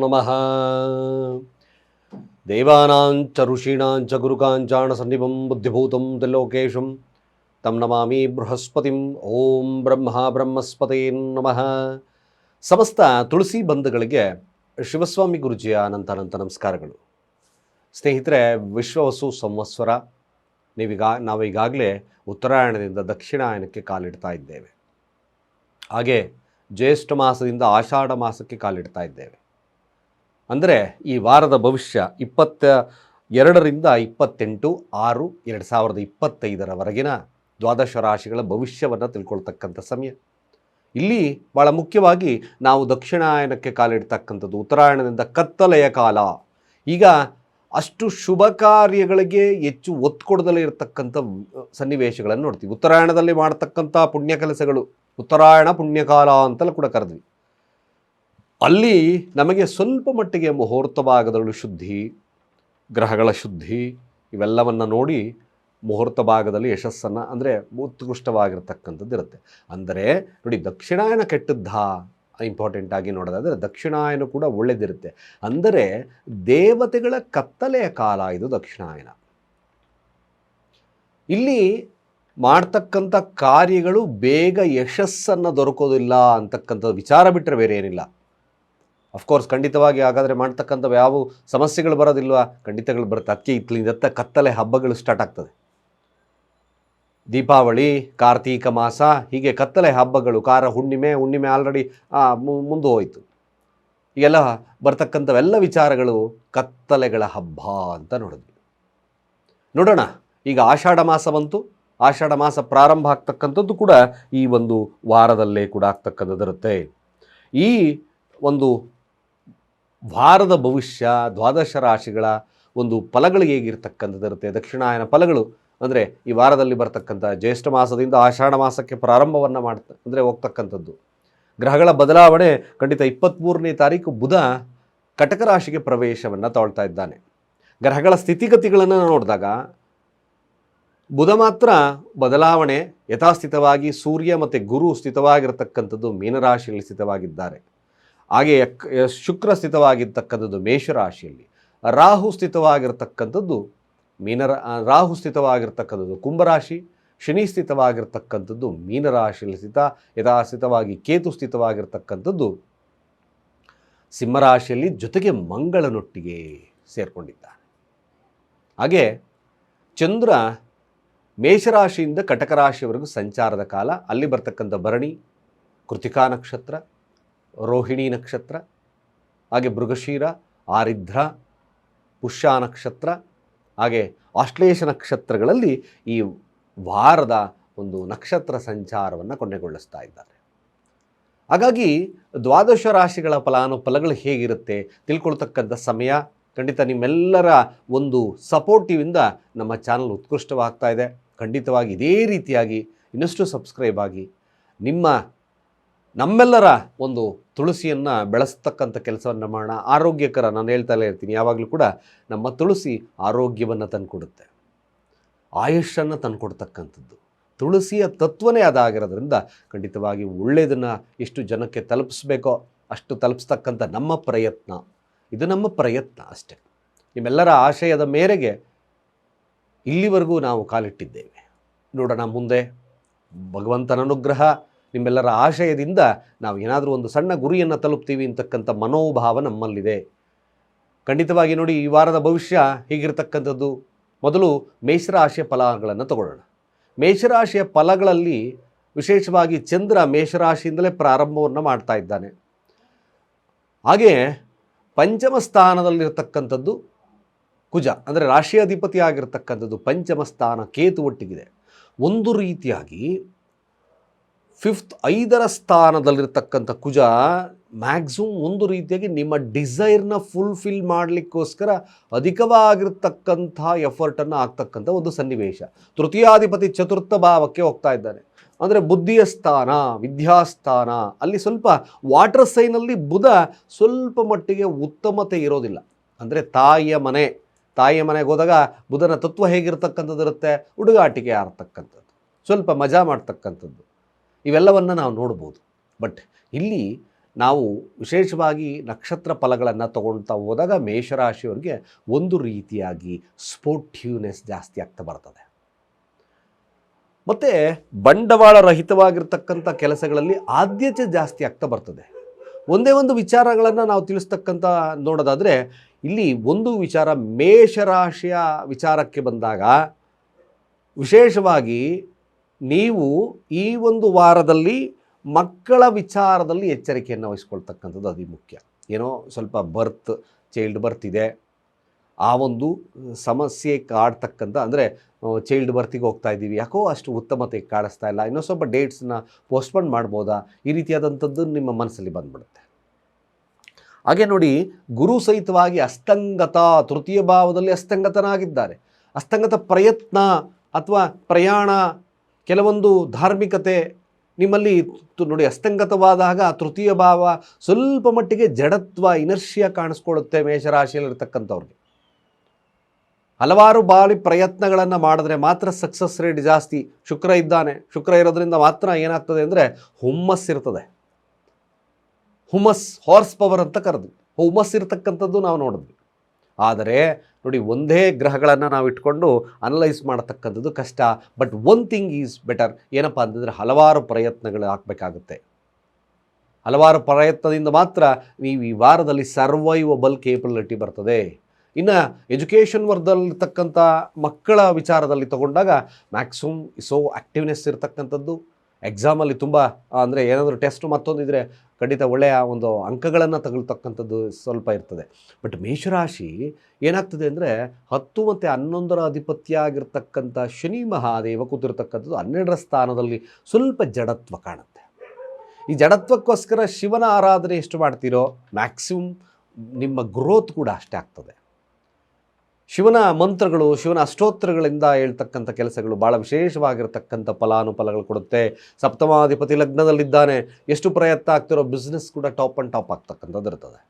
ನಮಃ ದೇವಾನಾಂಚ ಋಷೀಣಾಂಚ ಗುರುಕಾಂಚಾಣ ಸನ್ನಿಪಂ ಬುದ್ಧಿಭೂತಂ ತ್ರಿಲೋಕೇಶಂ ತಂ ನಮಾಮಿ ಬೃಹಸ್ಪತಿಂ ಓಂ ಬ್ರಹ್ಮ ಬ್ರಹ್ಮಸ್ಪತೇ ನಮಃ ಸಮಸ್ತ ತುಳಸಿ ಬಂಧುಗಳಿಗೆ ಶಿವಸ್ವಾಮಿ ಗುರುಜಿಯ ಅನಂತ ಅನಂತ ನಮಸ್ಕಾರಗಳು. ಸ್ನೇಹಿತರೆ, ವಿಶ್ವವಸು ಸಂವತ್ಸರ, ನೀವೀಗ, ನಾವೀಗಾಗಲೇ ಉತ್ತರಾಯಣದಿಂದ ದಕ್ಷಿಣಾಯನಕ್ಕೆ ಕಾಲಿಡ್ತಾ ಇದ್ದೇವೆ. ಹಾಗೆ ಜ್ಯೇಷ್ಠ ಮಾಸದಿಂದ ಆಷಾಢ ಮಾಸಕ್ಕೆ ಕಾಲಿಡ್ತಾ ಇದ್ದೇವೆ. ಅಂದರೆ ಈ ವಾರದ ಭವಿಷ್ಯ ಇಪ್ಪತ್ತ ಎರಡರಿಂದ ಇಪ್ಪತ್ತೆಂಟು ಆರು ಎರಡು ಸಾವಿರದ ಇಪ್ಪತ್ತೈದರವರೆಗಿನ ದ್ವಾದಶ ರಾಶಿಗಳ ಭವಿಷ್ಯವನ್ನು ತಿಳ್ಕೊಳ್ತಕ್ಕಂಥ ಸಮಯ. ಇಲ್ಲಿ ಭಾಳ ಮುಖ್ಯವಾಗಿ ನಾವು ದಕ್ಷಿಣಾಯನಕ್ಕೆ ಕಾಲಿಡ್ತಕ್ಕಂಥದ್ದು, ಉತ್ತರಾಯಣದಿಂದ ಕತ್ತಲೆಯ ಕಾಲ. ಈಗ ಅಷ್ಟು ಶುಭ ಕಾರ್ಯಗಳಿಗೆ ಹೆಚ್ಚು ಒತ್ತು ಕೊಡದಲ್ಲೇ ಇರತಕ್ಕಂಥ, ಸನ್ನಿವೇಶಗಳನ್ನು ನೋಡ್ತೀವಿ. ಉತ್ತರಾಯಣದಲ್ಲಿ ಮಾಡತಕ್ಕಂಥ ಪುಣ್ಯ ಕೆಲಸಗಳು. ಉತ್ತರಾಯಣ ಪುಣ್ಯಕಾಲ ಅಂತಲೂ ಕೂಡ ಕರೆದ್ವಿ. ಅಲ್ಲಿ ನಮಗೆ ಸ್ವಲ್ಪ ಮಟ್ಟಿಗೆ ಮುಹೂರ್ತ ಭಾಗದಲ್ಲಿ ಶುದ್ಧಿ, ಗ್ರಹಗಳ ಶುದ್ಧಿ ಇವೆಲ್ಲವನ್ನು ನೋಡಿ ಮುಹೂರ್ತ ಭಾಗದಲ್ಲಿ ಯಶಸ್ಸನ್ನು ಅಂದರೆ ಉತ್ಕೃಷ್ಟವಾಗಿರ್ತಕ್ಕಂಥದ್ದು ಇರುತ್ತೆ. ಅಂದರೆ ನೋಡಿ ದಕ್ಷಿಣಾಯನ ಕೆಟ್ಟದ್ದ ಇಂಪಾರ್ಟೆಂಟ್ ಆಗಿ ನೋಡೋದಾದರೆ ದಕ್ಷಿಣಾಯನ ಕೂಡ ಒಳ್ಳೆಯದಿರುತ್ತೆ ಅಂದರೆ ದೇವತೆಗಳ ಕತ್ತಲೆಯ ಕಾಲ ಇದು ದಕ್ಷಿಣಾಯನ. ಇಲ್ಲಿ ಮಾಡ್ತಕ್ಕಂಥ ಕಾರ್ಯಗಳು ಬೇಗ ಯಶಸ್ಸನ್ನು ದೊರಕೋದಿಲ್ಲ ಅಂತಕ್ಕಂಥ ವಿಚಾರ ಬಿಟ್ಟರೆ ಬೇರೆ ಏನಿಲ್ಲ. ಅಫ್ಕೋರ್ಸ್ ಖಂಡಿತವಾಗಿ ಹಾಗಾದರೆ ಮಾಡ್ತಕ್ಕಂಥವು ಯಾವ ಸಮಸ್ಯೆಗಳು ಬರೋದಿಲ್ವಾ? ಖಂಡಿತಗಳು ಬರುತ್ತೆ. ಅದಕ್ಕೆ ಇತ್ತಲಿಂದತ್ತ ಕತ್ತಲೆ ಹಬ್ಬಗಳು ಸ್ಟಾರ್ಟ್ ಆಗ್ತದೆ. ದೀಪಾವಳಿ, ಕಾರ್ತೀಕ ಮಾಸ, ಹೀಗೆ ಕತ್ತಲೆ ಹಬ್ಬಗಳು ಕಾರ ಹುಣ್ಣಿಮೆ ಹುಣ್ಣಿಮೆ ಆಲ್ರೆಡಿ ಮುಂದೆ ಹೋಯಿತು. ಈಗೆಲ್ಲ ಬರ್ತಕ್ಕಂಥವೆಲ್ಲ ವಿಚಾರಗಳು ಕತ್ತಲೆಗಳ ಹಬ್ಬ ಅಂತ ನೋಡಿದ್ವಿ. ನೋಡೋಣ, ಈಗ ಆಷಾಢ ಮಾಸ ಬಂತು. ಆಷಾಢ ಮಾಸ ಪ್ರಾರಂಭ ಆಗ್ತಕ್ಕಂಥದ್ದು ಕೂಡ ಈ ಒಂದು ವಾರದಲ್ಲೇ ಕೂಡ ಆಗ್ತಕ್ಕಂಥದ್ದಿರುತ್ತೆ. ಈ ಒಂದು ವಾರದ ಭವಿಷ್ಯ, ದ್ವಾದಶ ರಾಶಿಗಳ ಒಂದು ಫಲಗಳು ಹೇಗಿರ್ತಕ್ಕಂಥದ್ದಿರುತ್ತೆ, ದಕ್ಷಿಣಾಯನ ಫಲಗಳು, ಅಂದರೆ ಈ ವಾರದಲ್ಲಿ ಬರ್ತಕ್ಕಂಥ ಜ್ಯೇಷ್ಠ ಮಾಸದಿಂದ ಆಷಾಢ ಮಾಸಕ್ಕೆ ಪ್ರಾರಂಭವನ್ನು ಮಾಡ್ತ, ಅಂದರೆ ಹೋಗ್ತಕ್ಕಂಥದ್ದು. ಗ್ರಹಗಳ ಬದಲಾವಣೆ ಖಂಡಿತ ಇಪ್ಪತ್ತ್ಮೂರನೇ ತಾರೀಕು ಬುಧ ಕಟಕ ರಾಶಿಗೆ ಪ್ರವೇಶವನ್ನು ತಗೊಳ್ತಾ ಇದ್ದಾನೆ. ಗ್ರಹಗಳ ಸ್ಥಿತಿಗತಿಗಳನ್ನು ನೋಡಿದಾಗ ಬುಧ ಮಾತ್ರ ಬದಲಾವಣೆ ಯಥಾಸ್ಥಿತವಾಗಿ ಸೂರ್ಯ ಮತ್ತು ಗುರು ಸ್ಥಿತವಾಗಿರತಕ್ಕಂಥದ್ದು ಮೀನರಾಶಿಯಲ್ಲಿ ಸ್ಥಿತವಾಗಿದ್ದಾರೆ. ಹಾಗೆ ಶುಕ್ರ ಸ್ಥಿತವಾಗಿರ್ತಕ್ಕಂಥದ್ದು ಮೇಷರಾಶಿಯಲ್ಲಿ. ರಾಹು ಸ್ಥಿತವಾಗಿರ್ತಕ್ಕಂಥದ್ದು ಮೀನರ ರಾಹು ಸ್ಥಿತವಾಗಿರ್ತಕ್ಕಂಥದ್ದು ಕುಂಭರಾಶಿ. ಶನಿ ಸ್ಥಿತವಾಗಿರ್ತಕ್ಕಂಥದ್ದು ಮೀನರಾಶಿಯಲ್ಲಿ ಸ್ಥಿತ, ಯಥಾಸ್ಥಿತವಾಗಿ ಕೇತು ಸ್ಥಿತವಾಗಿರ್ತಕ್ಕಂಥದ್ದು ಸಿಂಹರಾಶಿಯಲ್ಲಿ ಜೊತೆಗೆ ಮಂಗಳನೊಟ್ಟಿಗೆ ಸೇರಿಕೊಂಡಿದ್ದಾರೆ. ಹಾಗೆ ಚಂದ್ರ ಮೇಷರಾಶಿಯಿಂದ ಕಟಕ ರಾಶಿಯವರೆಗೂ ಸಂಚಾರದ ಕಾಲ. ಅಲ್ಲಿ ಬರ್ತಕ್ಕಂಥ ಭರಣಿ, ಕೃತಿಕಾ ನಕ್ಷತ್ರ, ರೋಹಿಣಿ ನಕ್ಷತ್ರ, ಹಾಗೆ ಮೃಗಶೀರ, ಆರಿದ್ರ, ಪುಷ್ಯ ನಕ್ಷತ್ರ, ಹಾಗೆ ಆಶ್ಲೇಷ ನಕ್ಷತ್ರಗಳಲ್ಲಿ ಈ ವಾರದ ಒಂದು ನಕ್ಷತ್ರ ಸಂಚಾರವನ್ನು ಕೊನೆಗೊಳಿಸ್ತಾ ಇದ್ದಾರೆ. ಹಾಗಾಗಿ ದ್ವಾದಶ ರಾಶಿಗಳ ಫಲಾನುಫಲಗಳು ಹೇಗಿರುತ್ತೆ, ತಿಳ್ಕೊಳ್ತಕ್ಕಂಥ ಸಮಯ, ಖಂಡಿತ ನಿಮ್ಮೆಲ್ಲರ ಒಂದು ಸಪೋರ್ಟಿವಿಂದ ನಮ್ಮ ಚಾನಲ್ ಉತ್ಕೃಷ್ಟವಾಗ್ತಾ ಇದೆ. ಖಂಡಿತವಾಗಿ ಇದೇ ರೀತಿಯಾಗಿ ಇನ್ನಷ್ಟು ಸಬ್ಸ್ಕ್ರೈಬ್ ಆಗಿ ನಿಮ್ಮ, ನಮ್ಮೆಲ್ಲರ ಒಂದು ತುಳಸಿಯನ್ನು ಬೆಳೆಸ್ತಕ್ಕಂಥ ಕೆಲಸವನ್ನು ಮಾಡೋಣ. ಆರೋಗ್ಯಕರ, ನಾನು ಹೇಳ್ತಲೇ ಇರ್ತೀನಿ. ಯಾವಾಗಲೂ ಕೂಡ ನಮ್ಮ ತುಳಸಿ ಆರೋಗ್ಯವನ್ನು ತಂದುಕೊಡುತ್ತೆ. ಆಯುಷನ್ನು ತಂದುಕೊಡ್ತಕ್ಕಂಥದ್ದು. ತುಳಸಿಯ ತತ್ವನೇ ಅದಾಗಿರೋದ್ರಿಂದ ಖಂಡಿತವಾಗಿ ಒಳ್ಳೆಯದನ್ನು ಎಷ್ಟು ಜನಕ್ಕೆ ತಲುಪಿಸ್ಬೇಕೋ ಅಷ್ಟು ತಲುಪಿಸ್ತಕ್ಕಂಥ ನಮ್ಮ ಪ್ರಯತ್ನ. ಇದು ನಮ್ಮ ಪ್ರಯತ್ನ ಅಷ್ಟೆ. ನಿಮ್ಮೆಲ್ಲರ ಆಶಯದ ಮೇರೆಗೆ ಇಲ್ಲಿವರೆಗೂ ನಾವು ಕಾಲಿಟ್ಟಿದ್ದೇವೆ. ನೋಡೋಣ ಮುಂದೆ. ಭಗವಂತನ ಅನುಗ್ರಹ, ನಿಮ್ಮೆಲ್ಲರ ಆಶಯದಿಂದ ನಾವು ಏನಾದರೂ ಒಂದು ಸಣ್ಣ ಗುರಿಯನ್ನು ತಲುಪ್ತೀವಿ ಅಂತಕ್ಕಂಥ ಮನೋಭಾವ ನಮ್ಮಲ್ಲಿದೆ. ಖಂಡಿತವಾಗಿ ನೋಡಿ, ಈ ವಾರದ ಭವಿಷ್ಯ ಹೀಗಿರ್ತಕ್ಕಂಥದ್ದು. ಮೊದಲು ಮೇಷರಾಶಿಯ ಫಲಗಳನ್ನು ತಗೊಳ್ಳೋಣ. ಮೇಷರಾಶಿಯ ಫಲಗಳಲ್ಲಿ ವಿಶೇಷವಾಗಿ ಚಂದ್ರ ಮೇಷರಾಶಿಯಿಂದಲೇ ಪ್ರಾರಂಭವನ್ನು ಮಾಡ್ತಾ ಇದ್ದಾನೆ. ಹಾಗೆಯೇ ಪಂಚಮ ಸ್ಥಾನದಲ್ಲಿರ್ತಕ್ಕಂಥದ್ದು ಕುಜ, ಅಂದರೆ ರಾಶಿಯಾಧಿಪತಿ ಆಗಿರ್ತಕ್ಕಂಥದ್ದು ಪಂಚಮ ಸ್ಥಾನ ಕೇತು ಒಟ್ಟಿಗಿದೆ. ಒಂದು ರೀತಿಯಾಗಿ ಫಿಫ್ತ್ ಐದರ ಸ್ಥಾನದಲ್ಲಿರ್ತಕ್ಕಂಥ ಕುಜ ಮ್ಯಾಕ್ಸಿಮಮ್ ಒಂದು ರೀತಿಯಾಗಿ ನಿಮ್ಮ ಡಿಸೈರ್ನ ಫುಲ್ಫಿಲ್ ಮಾಡಲಿಕ್ಕೋಸ್ಕರ ಅಧಿಕವಾಗಿರ್ತಕ್ಕಂಥ ಎಫರ್ಟನ್ನು ಆಗ್ತಕ್ಕಂಥ ಒಂದು ಸನ್ನಿವೇಶ. ತೃತೀಯಾಧಿಪತಿ ಚತುರ್ಥ ಭಾವಕ್ಕೆ ಹೋಗ್ತಾ ಇದ್ದಾನೆ. ಅಂದರೆ ಬುದ್ಧಿಯ ಸ್ಥಾನ, ವಿದ್ಯಾಸ್ಥಾನ, ಅಲ್ಲಿ ಸ್ವಲ್ಪ ವಾಟರ್ ಸೈನಲ್ಲಿ ಬುಧ ಸ್ವಲ್ಪ ಮಟ್ಟಿಗೆ ಉತ್ತಮತೆ ಇರೋದಿಲ್ಲ. ಅಂದರೆ ತಾಯಿಯ ಮನೆ. ತಾಯಿಯ ಮನೆಗೆ ಹೋದಾಗ ಬುಧನ ತತ್ವ ಹೇಗಿರ್ತಕ್ಕಂಥದ್ದು ಇರುತ್ತೆ? ಹುಡುಗಾಟಿಕೆ ಆರ್ತಕ್ಕಂಥದ್ದು ಸ್ವಲ್ಪ ಮಜಾ ಮಾಡ್ತಕ್ಕಂಥದ್ದು. ಇವೆಲ್ಲವನ್ನು ನಾವು ನೋಡ್ಬೋದು. ಬಟ್ ಇಲ್ಲಿ ನಾವು ವಿಶೇಷವಾಗಿ ನಕ್ಷತ್ರ ಫಲಗಳನ್ನು ತಗೊಳ್ತಾ ಹೋದಾಗ ಮೇಷರಾಶಿಯವರಿಗೆ ಒಂದು ರೀತಿಯಾಗಿ ಸ್ಪೋರ್ಟಿವ್ನೆಸ್ ಜಾಸ್ತಿ ಆಗ್ತಾ ಬರ್ತದೆ. ಮತ್ತು ಬಂಡವಾಳ ರಹಿತವಾಗಿರ್ತಕ್ಕಂಥ ಕೆಲಸಗಳಲ್ಲಿ ಆದ್ಯತೆ ಜಾಸ್ತಿ ಆಗ್ತಾ ಬರ್ತದೆ. ಒಂದೇ ಒಂದು ವಿಚಾರಗಳನ್ನು ನಾವು ತಿಳಿಸ್ತಕ್ಕಂಥ ನೋಡೋದಾದರೆ ಇಲ್ಲಿ ಒಂದು ವಿಚಾರ ಮೇಷರಾಶಿಯ ವಿಚಾರಕ್ಕೆ ಬಂದಾಗ ವಿಶೇಷವಾಗಿ ನೀವು ಈ ಒಂದು ವಾರದಲ್ಲಿ ಮಕ್ಕಳ ವಿಚಾರದಲ್ಲಿ ಎಚ್ಚರಿಕೆಯನ್ನು ವಹಿಸ್ಕೊಳ್ತಕ್ಕಂಥದ್ದು ಅತಿ ಮುಖ್ಯ ಏನೋ ಸ್ವಲ್ಪ ಬರ್ತ್ ಚೈಲ್ಡ್ ಬರ್ತ್ ಇದೆ. ಆ ಒಂದು ಸಮಸ್ಯೆ ಕಾಡ್ತಕ್ಕಂಥ ಅಂದರೆ ಚೈಲ್ಡ್ ಬರ್ತಿಗೆ ಹೋಗ್ತಾ ಇದ್ದೀವಿ. ಯಾಕೋ ಅಷ್ಟು ಉತ್ತಮತೆ ಕಾಣಿಸ್ತಾ ಇಲ್ಲ. ಇನ್ನೊಂದು ಸ್ವಲ್ಪ ಡೇಟ್ಸನ್ನ ಪೋಸ್ಟ್ಪೋನ್ ಮಾಡ್ಬೋದಾ? ಈ ರೀತಿಯಾದಂಥದ್ದು ನಿಮ್ಮ ಮನಸ್ಸಲ್ಲಿ ಬಂದ್ಬಿಡುತ್ತೆ. ಹಾಗೆ ನೋಡಿ ಗುರು ಸಹಿತವಾಗಿ ಅಸ್ತಂಗತ, ತೃತೀಯ ಭಾವದಲ್ಲಿ ಅಸ್ತಂಗತನಾಗಿದ್ದಾರೆ. ಅಸ್ತಂಗತ ಪ್ರಯತ್ನ ಅಥವಾ ಪ್ರಯಾಣ, ಕೆಲವೊಂದು ಧಾರ್ಮಿಕತೆ ನಿಮ್ಮಲ್ಲಿ ನೋಡಿ, ಅಸ್ತಂಗತವಾದಾಗ ತೃತೀಯ ಭಾವ ಸ್ವಲ್ಪ ಮಟ್ಟಿಗೆ ಜಡತ್ವ, ಇನರ್ಷಿಯ ಕಾಣಿಸ್ಕೊಳ್ಳುತ್ತೆ ಮೇಷರಾಶಿಯಲ್ಲಿರ್ತಕ್ಕಂಥವ್ರಿಗೆ ಹಲವಾರು ಬಾರಿ ಪ್ರಯತ್ನಗಳನ್ನು ಮಾಡಿದ್ರೆ ಮಾತ್ರ ಸಕ್ಸಸ್ ರೇಟ್ ಜಾಸ್ತಿ. ಶುಕ್ರ ಇದ್ದಾನೆ. ಶುಕ್ರ ಇರೋದ್ರಿಂದ ಮಾತ್ರ ಏನಾಗ್ತದೆ ಅಂದರೆ ಹುಮ್ಮಸ್ ಹುಮ್ಮಸ್ ಹಾರ್ಸ್ ಪವರ್ ಅಂತ ಕರೆದ್ವಿ. ಹುಮಸ್ ಇರತಕ್ಕಂಥದ್ದು ನಾವು ನೋಡಿದ್ವಿ. ಆದರೆ ನೋಡಿ, ಒಂದೇ ಗ್ರಹಗಳನ್ನು ನಾವು ಇಟ್ಕೊಂಡು ಅನಲೈಸ್ ಮಾಡತಕ್ಕಂಥದ್ದು ಕಷ್ಟ. But one thing is better. ಏನಪ್ಪ ಅಂತಂದರೆ ಹಲವಾರು ಪ್ರಯತ್ನಗಳು ಹಾಕಬೇಕಾಗುತ್ತೆ ಹಲವಾರು ಪ್ರಯತ್ನದಿಂದ ಮಾತ್ರ ನೀವು ಈ ವಾರದಲ್ಲಿ ಸರ್ವೈವಬಲ್ ಕೇಪಬಿಲಿಟಿ ಬರ್ತದೆ. ಇನ್ನು ಎಜುಕೇಷನ್ ವರ್ಗದಲ್ಲಿರ್ತಕ್ಕಂಥ ಮಕ್ಕಳ ವಿಚಾರದಲ್ಲಿ ತಗೊಂಡಾಗ ಮ್ಯಾಕ್ಸಿಮಮ್ ಸೋ ಆ್ಯಕ್ಟಿವ್ನೆಸ್ ಇರ್ತಕ್ಕಂಥದ್ದು. ಎಕ್ಸಾಮಲ್ಲಿ ತುಂಬ ಅಂದರೆ ಏನಾದರೂ ಟೆಸ್ಟ್ ಮತ್ತೊಂದಿದ್ರೆ ಖಂಡಿತ ಒಳ್ಳೆಯ ಒಂದು ಅಂಕಗಳನ್ನು ತಗೊಳ್ತಕ್ಕಂಥದ್ದು ಸ್ವಲ್ಪ ಇರ್ತದೆ. ಬಟ್ ಮೇಷರಾಶಿ ಏನಾಗ್ತದೆ ಅಂದರೆ ಹತ್ತು ಮತ್ತು ಹನ್ನೊಂದರ ಅಧಿಪತ್ಯ ಆಗಿರ್ತಕ್ಕಂಥ ಶನಿ ಮಹಾದೇವ ಕೂತಿರ್ತಕ್ಕಂಥದ್ದು ಹನ್ನೆರಡರ ಸ್ಥಾನದಲ್ಲಿ ಸ್ವಲ್ಪ ಜಡತ್ವ ಕಾಣುತ್ತೆ. ಈ ಜಡತ್ವಕ್ಕೋಸ್ಕರ ಶಿವನ ಆರಾಧನೆ ಎಷ್ಟು ಮಾಡ್ತೀರೋ ಮ್ಯಾಕ್ಸಿಮಮ್ ನಿಮ್ಮ ಗ್ರೋತ್ ಕೂಡ ಅಷ್ಟೇ ಆಗ್ತದೆ. ಶಿವನ ಮಂತ್ರಗಳು, ಶಿವನ ಅಷ್ಟೋತ್ತರಗಳಿಂದ ಹೇಳ್ತಕ್ಕಂಥ ಕೆಲಸಗಳು ಭಾಳ ವಿಶೇಷವಾಗಿರತಕ್ಕಂಥ ಫಲಾನುಫಲಗಳು ಕೊಡುತ್ತೆ. ಸಪ್ತಮಾಧಿಪತಿ ಲಗ್ನದಲ್ಲಿದ್ದಾನೆ. ಎಷ್ಟು ಪ್ರಯತ್ನ ಆಗ್ತಿರೋ ಬಿಸ್ನೆಸ್ ಕೂಡ ಟಾಪ್ ಆ್ಯಂಡ್ ಟಾಪ್ ಆಗ್ತಕ್ಕಂಥದ್ದು ಇರ್ತದೆ.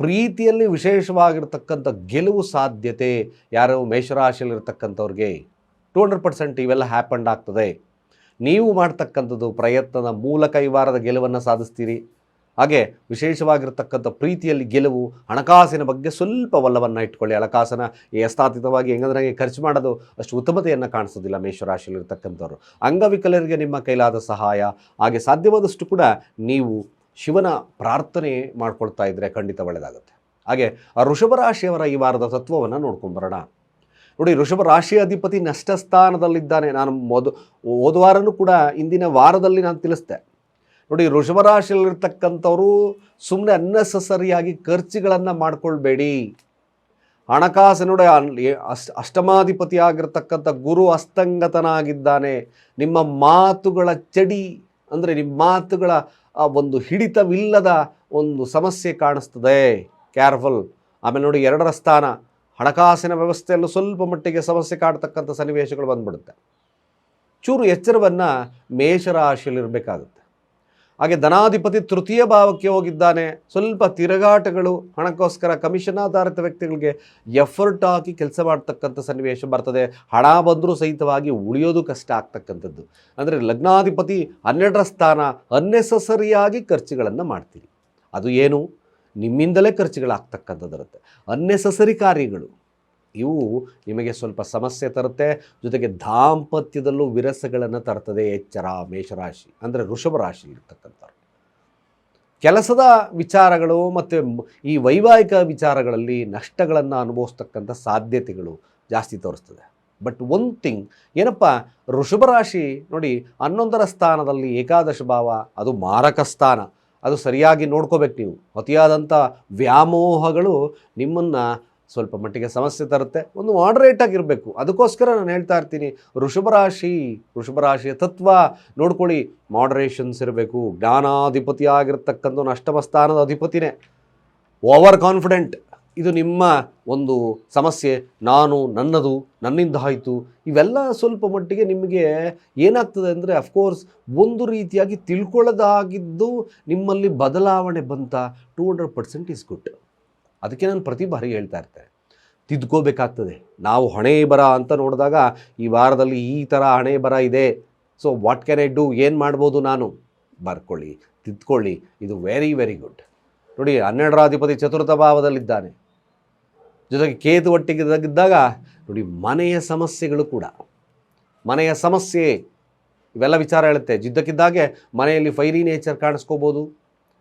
ಪ್ರೀತಿಯಲ್ಲಿ ವಿಶೇಷವಾಗಿರ್ತಕ್ಕಂಥ ಗೆಲುವು ಸಾಧ್ಯತೆ ಯಾರು ಮೇಷರಾಶಿಯಲ್ಲಿರ್ತಕ್ಕಂಥವ್ರಿಗೆ ಟೂ ಹಂಡ್ರೆಡ್ ಪರ್ಸೆಂಟ್ ಇವೆಲ್ಲ ಹ್ಯಾಪಂಡ್ ಆಗ್ತದೆ. ನೀವು ಮಾಡ್ತಕ್ಕಂಥದ್ದು ಪ್ರಯತ್ನದ ಮೂಲಕ ಈ ವಾರದ ಗೆಲುವನ್ನು ಸಾಧಿಸ್ತೀರಿ. ಹಾಗೆ ವಿಶೇಷವಾಗಿರ್ತಕ್ಕಂಥ ಪ್ರೀತಿಯಲ್ಲಿ ಗೆಲುವು, ಹಣಕಾಸಿನ ಬಗ್ಗೆ ಸ್ವಲ್ಪ ಒಲ್ಲವನ್ನು ಇಟ್ಕೊಳ್ಳಿ. ಹಣಕಾಸನ ಯಥಾತೀತವಾಗಿ ಹೆಂಗಂದ್ರೆ ಹಂಗೆ ಖರ್ಚು ಮಾಡೋದು ಅಷ್ಟು ಉತ್ತಮತೆಯನ್ನು ಕಾಣಿಸೋದಿಲ್ಲ ಮೇಷರಾಶಿಯಲ್ಲಿರ್ತಕ್ಕಂಥವ್ರು. ಅಂಗವಿಕಲರಿಗೆ ನಿಮ್ಮ ಕೈಲಾದ ಸಹಾಯ, ಹಾಗೆ ಸಾಧ್ಯವಾದಷ್ಟು ಕೂಡ ನೀವು ಶಿವನ ಪ್ರಾರ್ಥನೆ ಮಾಡ್ಕೊಳ್ತಾ ಇದ್ದರೆ ಖಂಡಿತ ಒಳ್ಳೆಯದಾಗುತ್ತೆ. ಹಾಗೆ ಆ ರಾಶಿಯವರ ಈ ವಾರದ ತತ್ವವನ್ನು ನೋಡ್ಕೊಂಬರೋಣ ನೋಡಿ ಋಷಭ ರಾಶಿ ಅಧಿಪತಿ ನಷ್ಟ ಸ್ಥಾನದಲ್ಲಿದ್ದಾನೆ. ನಾನು ಮೊದ ಹೋದ ವಾರನೂ ಕೂಡ ಇಂದಿನ ವಾರದಲ್ಲಿ ನಾನು ತಿಳಿಸ್ದೆ. ನೋಡಿ ವೃಷಭರಾಶಿಯಲ್ಲಿರ್ತಕ್ಕಂಥವರು ಸುಮ್ಮನೆ ಅನ್ನೆಸಸರಿಯಾಗಿ ಖರ್ಚುಗಳನ್ನು ಮಾಡಿಕೊಳ್ಬೇಡಿ. ಹಣಕಾಸು ನೋಡಿ ಅಷ್ಟ ಅಷ್ಟಮಾಧಿಪತಿ ಆಗಿರ್ತಕ್ಕಂಥ ಗುರು ಅಸ್ತಂಗತನಾಗಿದ್ದಾನೆ. ನಿಮ್ಮ ಮಾತುಗಳ ಚಡಿ ಅಂದರೆ ನಿಮ್ಮ ಮಾತುಗಳ ಒಂದು ಹಿಡಿತವಿಲ್ಲದ ಒಂದು ಸಮಸ್ಯೆ ಕಾಣಿಸ್ತದೆ. ಕೇರ್ಫುಲ್ ಆಮೇಲೆ ನೋಡಿ ಎರಡರ ಸ್ಥಾನ, ಹಣಕಾಸಿನ ವ್ಯವಸ್ಥೆಯಲ್ಲೂ ಸ್ವಲ್ಪ ಮಟ್ಟಿಗೆ ಸಮಸ್ಯೆ ಕಾಡ್ತಕ್ಕಂಥ ಸನ್ನಿವೇಶಗಳು ಬಂದ್ಬಿಡುತ್ತೆ. ಚೂರು ಎಚ್ಚರವನ್ನು ಮೇಷರಾಶಿಯಲ್ಲಿರಬೇಕಾಗುತ್ತೆ. ಹಾಗೆ ಧನಾಧಿಪತಿ ತೃತೀಯ ಭಾವಕ್ಕೆ ಹೋಗಿದ್ದಾನೆ. ಸ್ವಲ್ಪ ತಿರುಗಾಟಗಳು, ಹಣಕ್ಕೋಸ್ಕರ ಕಮಿಷನ್ ಆಧಾರಿತ ವ್ಯಕ್ತಿಗಳಿಗೆ ಎಫರ್ಟ್ ಹಾಕಿ ಕೆಲಸ ಮಾಡ್ತಕ್ಕಂಥ ಸನ್ನಿವೇಶ ಬರ್ತದೆ. ಹಣ ಬಂದರೂ ಸಹಿತವಾಗಿ ಉಳಿಯೋದು ಕಷ್ಟ ಆಗ್ತಕ್ಕಂಥದ್ದು. ಅಂದರೆ ಲಗ್ನಾಧಿಪತಿ ಹನ್ನೆರಡರ ಸ್ಥಾನ ಅನ್ನೆಸಸರಿಯಾಗಿ ಖರ್ಚುಗಳನ್ನು ಮಾಡ್ತೀರಿ. ಅದು ಏನು? ನಿಮ್ಮಿಂದಲೇ ಖರ್ಚುಗಳಾಗ್ತಕ್ಕಂಥದ್ದಿರುತ್ತೆ. ಅನ್ನೆಸಸರಿ ಕಾರ್ಯಗಳು. ಇವು ನಿಮಗೆ ಸ್ವಲ್ಪ ಸಮಸ್ಯೆ ತರುತ್ತೆ. ಜೊತೆಗೆ ದಾಂಪತ್ಯದಲ್ಲೂ ವಿರಸಗಳನ್ನು ತರ್ತದೆ ಎಚ್ಚರ, ಮೇಷರಾಶಿ, ಅಂದರೆ ಋಷಭ ರಾಶಿ ಇರ್ತಕ್ಕಂಥವ್ರು. ಕೆಲಸದ ವಿಚಾರಗಳು ಮತ್ತು ಈ ವೈವಾಹಿಕ ವಿಚಾರಗಳಲ್ಲಿ ನಷ್ಟಗಳನ್ನು ಅನುಭವಿಸ್ತಕ್ಕಂಥ ಸಾಧ್ಯತೆಗಳು ಜಾಸ್ತಿ ತೋರಿಸ್ತದೆ. ಬಟ್ ಒನ್ ಥಿಂಗ್, ಏನಪ್ಪ ಋಷಭ ರಾಶಿ ನೋಡಿ ಹನ್ನೊಂದರ ಸ್ಥಾನದಲ್ಲಿ ಏಕಾದಶ ಭಾವ, ಅದು ಮಾರಕ ಸ್ಥಾನ. ಅದು ಸರಿಯಾಗಿ ನೋಡ್ಕೋಬೇಕು ನೀವು. ಅತಿಯಾದಂಥ ವ್ಯಾಮೋಹಗಳು ನಿಮ್ಮನ್ನು ಸ್ವಲ್ಪ ಮಟ್ಟಿಗೆ ಸಮಸ್ಯೆ ತರುತ್ತೆ. ಒಂದು ಮಾಡರೇಟ್ ಆಗಿರಬೇಕು ಅದಕ್ಕೋಸ್ಕರ ನಾನು ಹೇಳ್ತಾ ಇರ್ತೀನಿ ಋಷಭ ರಾಶಿ, ವೃಷಭ ರಾಶಿಯ ತತ್ವ ನೋಡ್ಕೊಳ್ಳಿ. ಮಾಡ್ರೇಷನ್ಸ್ ಇರಬೇಕು. ಜ್ಞಾನಾಧಿಪತಿ ಆಗಿರ್ತಕ್ಕಂಥ ಅಷ್ಟಮ ಸ್ಥಾನದ ಅಧಿಪತಿನೇ. ಓವರ್ ಕಾನ್ಫಿಡೆಂಟ್ ಇದು ನಿಮ್ಮ ಒಂದು ಸಮಸ್ಯೆ. ನಾನು, ನನ್ನದು, ನನ್ನಿಂದ ಆಯಿತು. ಇವೆಲ್ಲ ಸ್ವಲ್ಪ ಮಟ್ಟಿಗೆ ನಿಮಗೆ ಏನಾಗ್ತದೆ ಅಂದರೆ ಅಫ್ಕೋರ್ಸ್ ಒಂದು ರೀತಿಯಾಗಿ ತಿಳ್ಕೊಳ್ಳೋದಾಗಿದ್ದು ನಿಮ್ಮಲ್ಲಿ ಬದಲಾವಣೆ ಬಂತ. Two hundred percent is good ಅದಕ್ಕೆ ನಾನು ಪ್ರತಿ ಬಾರಿ ಹೇಳ್ತಾ ಇರ್ತೇನೆ. ತಿದ್ಕೋಬೇಕಾಗ್ತದೆ. ನಾವು ಹಣೆ ಬರ ಅಂತ ನೋಡಿದಾಗ ಈ ವಾರದಲ್ಲಿ ಈ ಥರ ಹಣೆ ಬರ ಇದೆ. So what can I do ಏನು ಮಾಡ್ಬೋದು ನಾನು? ಬರ್ಕೊಳ್ಳಿ, ತಿದ್ಕೊಳ್ಳಿ. ಇದು ವೆರಿ ವೆರಿ ಗುಡ್ ನೋಡಿ, ಹನ್ನೆರಡರಾಧಿಪತಿ ಚತುರ್ಥ ಭಾವದಲ್ಲಿದ್ದಾನೆ. ಜೊತೆಗೆ ಕೇತು ಒಟ್ಟಿಗೆ ಇದ್ದಾಗ, ನೋಡಿ, ಮನೆಯ ಸಮಸ್ಯೆಗಳು ಕೂಡ. ಮನೆಯ ಸಮಸ್ಯೆ, ಇವೆಲ್ಲ ವಿಚಾರ ಹೇಳುತ್ತೆ. ಜಿದ್ದಕ್ಕಿದ್ದಾಗೆ ಮನೆಯಲ್ಲಿ ಫೈರಿ ನೇಚರ್ ಕಾಣಿಸ್ಕೋಬೋದು.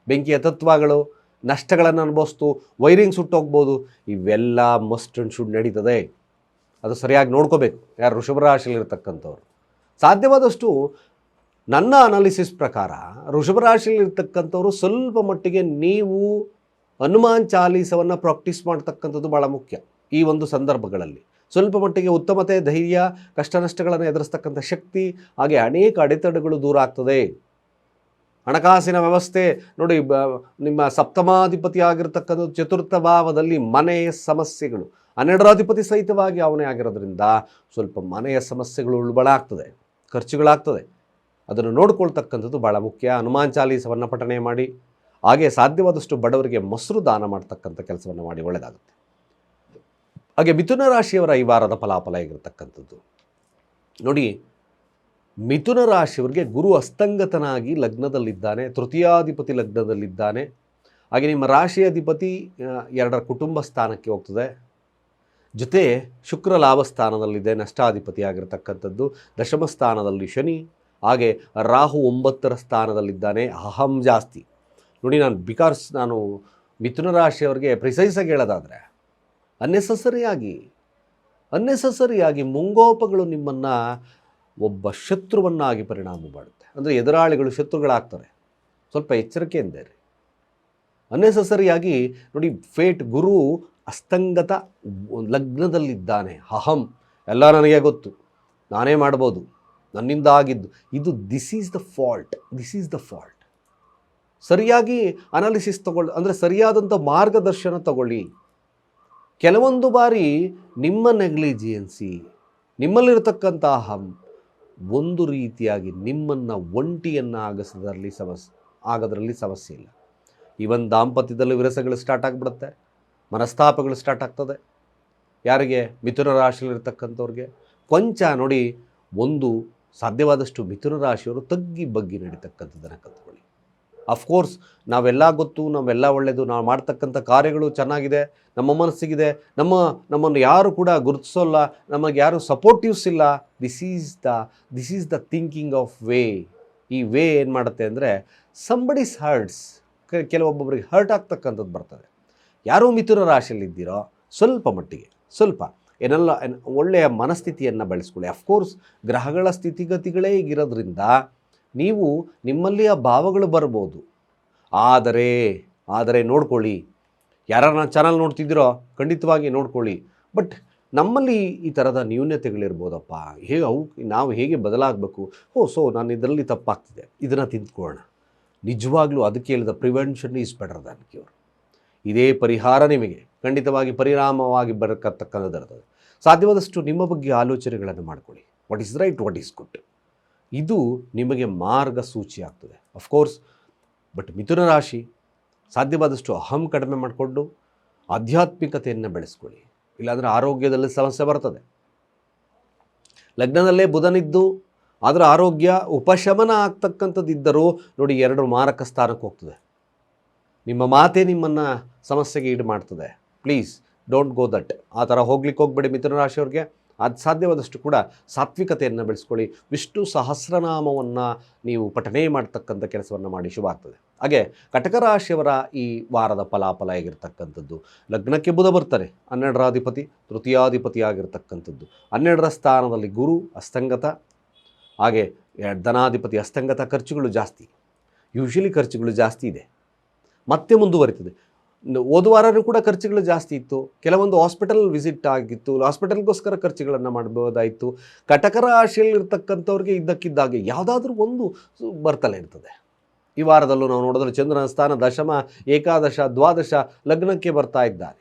ಬೆಂಕಿಯ ತತ್ವಗಳು ನಷ್ಟಗಳನ್ನು ಅನುಭವಿಸ್ತು, ವೈರಿಂಗ್ ಸುಟ್ಟೋಗ್ಬೋದು, ಇವೆಲ್ಲ ಮಸ್ಟ್ ಅಂಡ್ ಶುಡ್ ನಡೀತದೆ. ಅದು ಸರಿಯಾಗಿ ನೋಡ್ಕೋಬೇಕು. ಯಾರು ಋಷಭ ರಾಶಿಯಲ್ಲಿರ್ತಕ್ಕಂಥವ್ರು ಸಾಧ್ಯವಾದಷ್ಟು ನನ್ನ ಅನಾಲಿಸಿಸ್ ಪ್ರಕಾರ ಋಷಭ ರಾಶಿಯಲ್ಲಿರ್ತಕ್ಕಂಥವ್ರು ಸ್ವಲ್ಪ ಮಟ್ಟಿಗೆ ನೀವು ಹನುಮಾನ್ ಚಾಲೀಸವನ್ನು ಪ್ರಾಕ್ಟೀಸ್ ಮಾಡ್ತಕ್ಕಂಥದ್ದು ಭಾಳ ಮುಖ್ಯ ಈ ಒಂದು ಸಂದರ್ಭಗಳಲ್ಲಿ. ಸ್ವಲ್ಪ ಮಟ್ಟಿಗೆ ಉತ್ತಮತೆ, ಧೈರ್ಯ, ಕಷ್ಟ ನಷ್ಟಗಳನ್ನು ಎದುರಿಸ್ತಕ್ಕಂಥ ಶಕ್ತಿ, ಹಾಗೆ ಅನೇಕ ಅಡೆತಡೆಗಳು ದೂರ ಆಗ್ತದೆ. ಹಣಕಾಸಿನ ವ್ಯವಸ್ಥೆ ನೋಡಿ ನಿಮ್ಮ ಸಪ್ತಮಾಧಿಪತಿ ಆಗಿರ್ತಕ್ಕಂಥ ಚತುರ್ಥ ಭಾವದಲ್ಲಿ ಮನೆಯ ಸಮಸ್ಯೆಗಳು. ಹನ್ನೆರಡರಾಧಿಪತಿ ಸಹಿತವಾಗಿ ಅವನೇ ಆಗಿರೋದ್ರಿಂದ ಸ್ವಲ್ಪ ಮನೆಯ ಸಮಸ್ಯೆಗಳು ಉಳ್ಬಳ ಆಗ್ತದೆ ಖರ್ಚುಗಳಾಗ್ತದೆ. ಅದನ್ನು ನೋಡ್ಕೊಳ್ತಕ್ಕಂಥದ್ದು ಭಾಳ ಮುಖ್ಯ. ಹನುಮಾನ್ ಚಾಲೀಸವನ್ನು ಪಠಣೆ ಮಾಡಿ, ಹಾಗೆ ಸಾಧ್ಯವಾದಷ್ಟು ಬಡವರಿಗೆ ಮೊಸರು ದಾನ ಮಾಡ್ತಕ್ಕಂಥ ಕೆಲಸವನ್ನು ಮಾಡಿ, ಒಳ್ಳೆಯದಾಗುತ್ತೆ. ಹಾಗೆ ಮಿಥುನ ರಾಶಿಯವರ ಈ ವಾರದ ಫಲಾಫಲ ಆಗಿರ್ತಕ್ಕಂಥದ್ದು. ನೋಡಿ ಮಿಥುನ ರಾಶಿಯವರಿಗೆ ಗುರು ಅಸ್ತಂಗತನಾಗಿ ಲಗ್ನದಲ್ಲಿದ್ದಾನೆ, ತೃತೀಯಾಧಿಪತಿ ಲಗ್ನದಲ್ಲಿದ್ದಾನೆ. ಹಾಗೆ ನಿಮ್ಮ ರಾಶಿ ಅಧಿಪತಿ ಎರಡರ ಕುಟುಂಬ ಸ್ಥಾನಕ್ಕೆ ಹೋಗ್ತದೆ. ಜೊತೆ ಶುಕ್ರ ಲಾಭ ಸ್ಥಾನದಲ್ಲಿದೆ ನಷ್ಟಾಧಿಪತಿ ಆಗಿರತಕ್ಕಂಥದ್ದು ದಶಮ ಸ್ಥಾನದಲ್ಲಿ ಶನಿ, ಹಾಗೆ ರಾಹು ಒಂಬತ್ತರ ಸ್ಥಾನದಲ್ಲಿದ್ದಾನೆ. ಅಹಂ ಜಾಸ್ತಿ. ನೋಡಿ, ನಾನು ಬಿಕಾಸ್ ನಾನು ಮಿಥುನ ರಾಶಿಯವರಿಗೆ ಪ್ರಿಸೈಸಾಗಿ ಹೇಳೋದಾದರೆ ಅನ್ನೆಸಸರಿಯಾಗಿ ಅನ್ನೆಸಸರಿಯಾಗಿ ಮುಂಗೋಪಗಳು ನಿಮ್ಮನ್ನು ಒಬ್ಬ ಶತ್ರುವನ್ನಾಗಿ ಪರಿಣಾಮ ಮಾಡುತ್ತೆ. ಅಂದರೆ ಎದುರಾಳಿಗಳು ಶತ್ರುಗಳಾಗ್ತಾರೆ. ಸ್ವಲ್ಪ ಎಚ್ಚರಿಕೆಯಿಂದ ಇರಿ. ಅನ್ನೆಸಸರಿಯಾಗಿ ನೋಡಿ ಫೇಟ್ ಗುರು ಅಸ್ತಂಗತ ಲಗ್ನದಲ್ಲಿದ್ದಾನೆ. ಅಹಂ. ಎಲ್ಲ ನನಗೆ ಗೊತ್ತು. ನಾನೇ ಮಾಡ್ಬೋದು. ನನ್ನಿಂದ ಆಗಿದ್ದು. ಇದು this is the fault this is the fault ಸರಿಯಾಗಿ ಅನಾಲಿಸಿಸ್ ತಗೊಳ್ಳಿ ಅಂದರೆ ಸರಿಯಾದಂಥ ಮಾರ್ಗದರ್ಶನ ತಗೊಳ್ಳಿ. ಕೆಲವೊಂದು ಬಾರಿ ನಿಮ್ಮ ನೆಗ್ಲಿಜಿಯನ್ಸಿ ನಿಮ್ಮಲ್ಲಿರತಕ್ಕಂಥ ಅಹಂ ಒಂದು ರೀತಿಯಾಗಿ ನಿಮ್ಮನ್ನು ಒಂಟಿಯನ್ನು ಆಗಸೋದ್ರಲ್ಲಿ ಸಮಸ್ಯೆ ಆಗೋದ್ರಲ್ಲಿ ಸಮಸ್ಯೆ ಇಲ್ಲ. ಈವನ್ ದಾಂಪತ್ಯದಲ್ಲಿ ವಿರಸಗಳು ಸ್ಟಾರ್ಟ್ ಆಗಿಬಿಡುತ್ತೆ, ಮನಸ್ತಾಪಗಳು ಸ್ಟಾರ್ಟ್ ಆಗ್ತದೆ. ಯಾರಿಗೆ? ಮಿಥುನ ರಾಶಿಯಲ್ಲಿರ್ತಕ್ಕಂಥವ್ರಿಗೆ. ಕೊಂಚ ನೋಡಿ ಒಂದು ಸಾಧ್ಯವಾದಷ್ಟು ಮಿಥುನ ರಾಶಿಯವರು ತಗ್ಗಿ ಬಗ್ಗಿ ನಡೀತಕ್ಕಂಥದ್ದನ್ನು ಕಲ್ತ್ಕೊಳ್ಳಿ ಅಫ್ಕೋರ್ಸ್ ನಾವೆಲ್ಲ ಗೊತ್ತು, ನಾವೆಲ್ಲ ಒಳ್ಳೆಯದು ನಾವು ಮಾಡ್ತಕ್ಕಂಥ ಕಾರ್ಯಗಳು ಚೆನ್ನಾಗಿದೆ, ನಮ್ಮ ಮನಸ್ಸಿಗಿದೆ, ನಮ್ಮ, ನಮ್ಮನ್ನು ಯಾರು ಕೂಡ ಗುರುತಿಸೋಲ್ಲ, ನಮಗೆ ಯಾರು ಸಪೋರ್ಟಿವ್ಸ್ ಇಲ್ಲ. This is the this is the thinking of way ಈ ವೇ ಏನು ಮಾಡುತ್ತೆ ಅಂದರೆ ಸಂಬಡಿಸ್ ಹರ್ಟ್ಸ್ ಕೆಲವೊಬ್ಬೊಬ್ಬರಿಗೆ ಹರ್ಟ್ ಆಗ್ತಕ್ಕಂಥದ್ದು ಬರ್ತದೆ. ಯಾರೋ ಮಿಥುನ ರಾಶಿಯಲ್ಲಿದ್ದೀರೋ, ಸ್ವಲ್ಪ ಮಟ್ಟಿಗೆ, ಸ್ವಲ್ಪ, ಏನೆಲ್ಲ, ಒಳ್ಳೆಯ ಮನಸ್ಥಿತಿಯನ್ನು ಬೆಳೆಸ್ಕೊಳ್ಳಿ. ಅಫ್ಕೋರ್ಸ್ ಗ್ರಹಗಳ ಸ್ಥಿತಿಗತಿಗಳೇ ಈಗಿರೋದ್ರಿಂದ ನೀವು ನಿಮ್ಮಲ್ಲಿ ಆ ಭಾವಗಳು ಬರ್ಬೋದು. ಆದರೆ ಆದರೆ ನೋಡ್ಕೊಳ್ಳಿ. ಯಾರನ್ನ ಚಾನಲ್ ನೋಡ್ತಿದ್ದೀರೋ, ಖಂಡಿತವಾಗಿ ನೋಡ್ಕೊಳ್ಳಿ. ಬಟ್ ನಮ್ಮಲ್ಲಿ ಈ ಥರದ ನ್ಯೂನ್ಯತೆಗಳಿರ್ಬೋದಪ್ಪ ಹೇಗೆ ಅವು, ನಾವು ಹೇಗೆ ಬದಲಾಗಬೇಕು? ಓ, ಸೊ, ನಾನು ಇದರಲ್ಲಿ ತಪ್ಪಾಗ್ತಿದೆ. ಇದನ್ನು ತಿಂದ್ಕೊಳ್ಳೋಣ. ನಿಜವಾಗ್ಲೂ ಅದಕ್ಕೆ ಹೇಳಿದ prevention is better than cure. ಇದೇ ಪರಿಹಾರ ನಿಮಗೆ. ಖಂಡಿತವಾಗಿ ಪರಿಣಾಮವಾಗಿ ಬರಕತ್ತಕ್ಕಂಥದ್ದು ಸಾಧ್ಯವಾದಷ್ಟು ನಿಮ್ಮ ಬಗ್ಗೆ ಆಲೋಚನೆಗಳನ್ನು ಮಾಡ್ಕೊಳ್ಳಿ. What is right, what is good. ಇದು ನಿಮಗೆ ಮಾರ್ಗಸೂಚಿ ಆಗ್ತದೆ. ಅಫ್ಕೋರ್ಸ್ ಬಟ್ ಮಿಥುನ ರಾಶಿ ಸಾಧ್ಯವಾದಷ್ಟು ಅಹಂ ಕಡಿಮೆ ಮಾಡಿಕೊಂಡು ಆಧ್ಯಾತ್ಮಿಕತೆಯನ್ನು ಬೆಳೆಸ್ಕೊಳ್ಳಿ. ಇಲ್ಲಾಂದರೆ ಆರೋಗ್ಯದಲ್ಲಿ ಸಮಸ್ಯೆ ಬರ್ತದೆ. ಲಗ್ನದಲ್ಲೇ ಬುಧನಿದ್ದು ಅದರ ಆರೋಗ್ಯ ಉಪಶಮನ ಆಗ್ತಕ್ಕಂಥದ್ದಿದ್ದರೂ ನೋಡಿ ಎರಡು ಮಾರಕ ಸ್ಥಾನಕ್ಕೆ ಹೋಗ್ತದೆ. ನಿಮ್ಮ ಮಾತೇ ನಿಮ್ಮನ್ನು ಸಮಸ್ಯೆಗೆ ಈಡು ಮಾಡ್ತದೆ. ಪ್ಲೀಸ್ ಡೋಂಟ್ ಗೋ ದಟ್ ಆ ಥರ ಹೋಗ್ಲಿಕ್ಕೆ ಹೋಗ್ಬೇಡಿ ಮಿಥುನ ರಾಶಿಯವ್ರಿಗೆ. ಅದು ಸಾಧ್ಯವಾದಷ್ಟು ಕೂಡ ಸಾತ್ವಿಕತೆಯನ್ನು ಬೆಳೆಸ್ಕೊಳ್ಳಿ. ವಿಷ್ಣು ಸಹಸ್ರನಾಮವನ್ನು ನೀವು ಪಠನೆ ಮಾಡ್ತಕ್ಕಂಥ ಕೆಲಸವನ್ನು ಮಾಡಿ ಶುಭ ಆಗ್ತದೆ. ಹಾಗೆ ಕಟಕರಾಶಿಯವರ ಈ ವಾರದ ಫಲಾಫಲ ಆಗಿರ್ತಕ್ಕಂಥದ್ದು ಲಗ್ನಕ್ಕೆ ಬುಧ ಬರ್ತಾರೆ, ಹನ್ನೆರಡರಾಧಿಪತಿ ತೃತೀಯಾಧಿಪತಿ ಆಗಿರ್ತಕ್ಕಂಥದ್ದು ಹನ್ನೆರಡರ ಸ್ಥಾನದಲ್ಲಿ ಗುರು ಅಸ್ತಂಗತ, ಹಾಗೆ ಧನಾಧಿಪತಿ ಅಸ್ತಂಗತ ಖರ್ಚುಗಳು ಜಾಸ್ತಿ. ಯೂಶಲಿ ಖರ್ಚುಗಳು ಜಾಸ್ತಿ ಇದೆ. ಮತ್ತೆ ಮುಂದುವರಿತದೆ. ಹೋದ ಕೂಡ ಖರ್ಚುಗಳು ಜಾಸ್ತಿ ಇತ್ತು. ಕೆಲವೊಂದು ಹಾಸ್ಪಿಟಲ್ ವಿಸಿಟ್ ಆಗಿತ್ತು. ಹಾಸ್ಪಿಟಲ್ಗೋಸ್ಕರ ಖರ್ಚುಗಳನ್ನು ಮಾಡ್ಬೋದಾಯಿತು. ಕಟಕರ ಆಶೆಯಲ್ಲಿರ್ತಕ್ಕಂಥವ್ರಿಗೆ ಇದ್ದಕ್ಕಿದ್ದಾಗೆ ಯಾವುದಾದ್ರೂ ಒಂದು ಬರ್ತಲೇ ಇರ್ತದೆ. ಈ ವಾರದಲ್ಲೂ ನಾವು ನೋಡಿದ್ರೆ ಚಂದ್ರನ ಸ್ಥಾನ ದಶಮ, ಏಕಾದಶ, ದ್ವಾದಶ ಲಗ್ನಕ್ಕೆ ಬರ್ತಾ ಇದ್ದಾರೆ.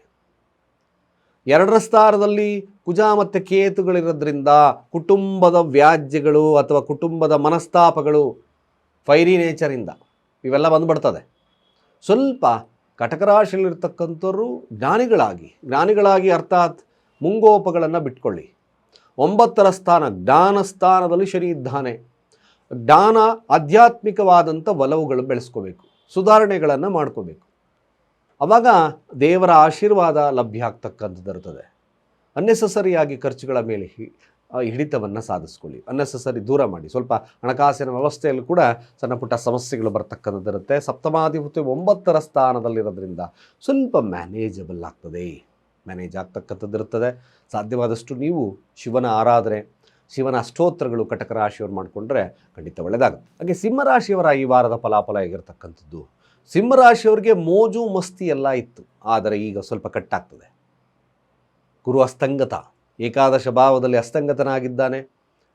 ಎರಡರ ಸ್ಥಾನದಲ್ಲಿ ಕುಜ ಮತ್ತು ಕೇತುಗಳಿರೋದ್ರಿಂದ ಕುಟುಂಬದ ವ್ಯಾಜ್ಯಗಳು ಅಥವಾ ಕುಟುಂಬದ ಮನಸ್ತಾಪಗಳು ಫೈರಿ ನೇಚರಿಂದ ಇವೆಲ್ಲ ಬಂದುಬಿಡ್ತದೆ. ಸ್ವಲ್ಪ ಕಟಕರಾಶಿಯಲ್ಲಿರ್ತಕ್ಕಂಥವ್ರು ಜ್ಞಾನಿಗಳಾಗಿ. ಜ್ಞಾನಿಗಳಾಗಿ ಅರ್ಥಾತ್ ಮುಂಗೋಪಗಳನ್ನು ಬಿಟ್ಕೊಳ್ಳಿ. ಒಂಬತ್ತರ ಸ್ಥಾನ, ಜ್ಞಾನ ಸ್ಥಾನದಲ್ಲಿ ಶನಿ ಇದ್ದಾನೆ. ಜ್ಞಾನ ಆಧ್ಯಾತ್ಮಿಕವಾದಂಥ ಒಲವುಗಳು ಬೆಳೆಸ್ಕೋಬೇಕು. ಸುಧಾರಣೆಗಳನ್ನು ಮಾಡ್ಕೋಬೇಕು. ಅವಾಗ ದೇವರ ಆಶೀರ್ವಾದ ಲಭ್ಯ ಆಗ್ತಕ್ಕಂಥದ್ದು ಇರ್ತದೆ. ಅನ್ನೆಸಸರಿಯಾಗಿ ಖರ್ಚುಗಳ ಮೇಲೆ ಹಿಡಿತವನ್ನು ಸಾಧಿಸ್ಕೊಳ್ಳಿ. ಅನ್ನೆಸೆಸರಿ ದೂರ ಮಾಡಿ. ಸ್ವಲ್ಪ ಹಣಕಾಸಿನ ವ್ಯವಸ್ಥೆಯಲ್ಲೂ ಕೂಡ ಸಣ್ಣ ಪುಟ್ಟ ಸಮಸ್ಯೆಗಳು ಬರ್ತಕ್ಕಂಥದ್ದಿರುತ್ತೆ ಸಪ್ತಮಾಧಿಪತಿ ಒಂಬತ್ತರ ಸ್ಥಾನದಲ್ಲಿರೋದ್ರಿಂದ ಸ್ವಲ್ಪ ಮ್ಯಾನೇಜಬಲ್ ಆಗ್ತದೆ. ಮ್ಯಾನೇಜ್ ಆಗ್ತಕ್ಕಂಥದ್ದಿರುತ್ತದೆ ಸಾಧ್ಯವಾದಷ್ಟು ನೀವು ಶಿವನ ಆರಾಧನೆ, ಶಿವನ ಅಷ್ಟೋತ್ರಗಳು ಕಟಕ ರಾಶಿಯವರು ಮಾಡಿಕೊಂಡ್ರೆ ಖಂಡಿತ ಒಳ್ಳೆಯದಾಗುತ್ತೆ ಹಾಗೆ ಸಿಂಹರಾಶಿಯವರ ಈ ವಾರದ ಫಲಾಫಲ ಆಗಿರ್ತಕ್ಕಂಥದ್ದು ಸಿಂಹರಾಶಿಯವರಿಗೆ ಮೋಜು ಮಸ್ತಿ ಎಲ್ಲ ಇತ್ತು. ಆದರೆ ಈಗ ಸ್ವಲ್ಪ ಕಟ್ಟಾಗ್ತದೆ. ಗುರು ಅಸ್ತಂಗತ. ಏಕಾದಶ ಭಾವದಲ್ಲಿ ಅಸ್ತಂಗತನಾಗಿದ್ದಾನೆ.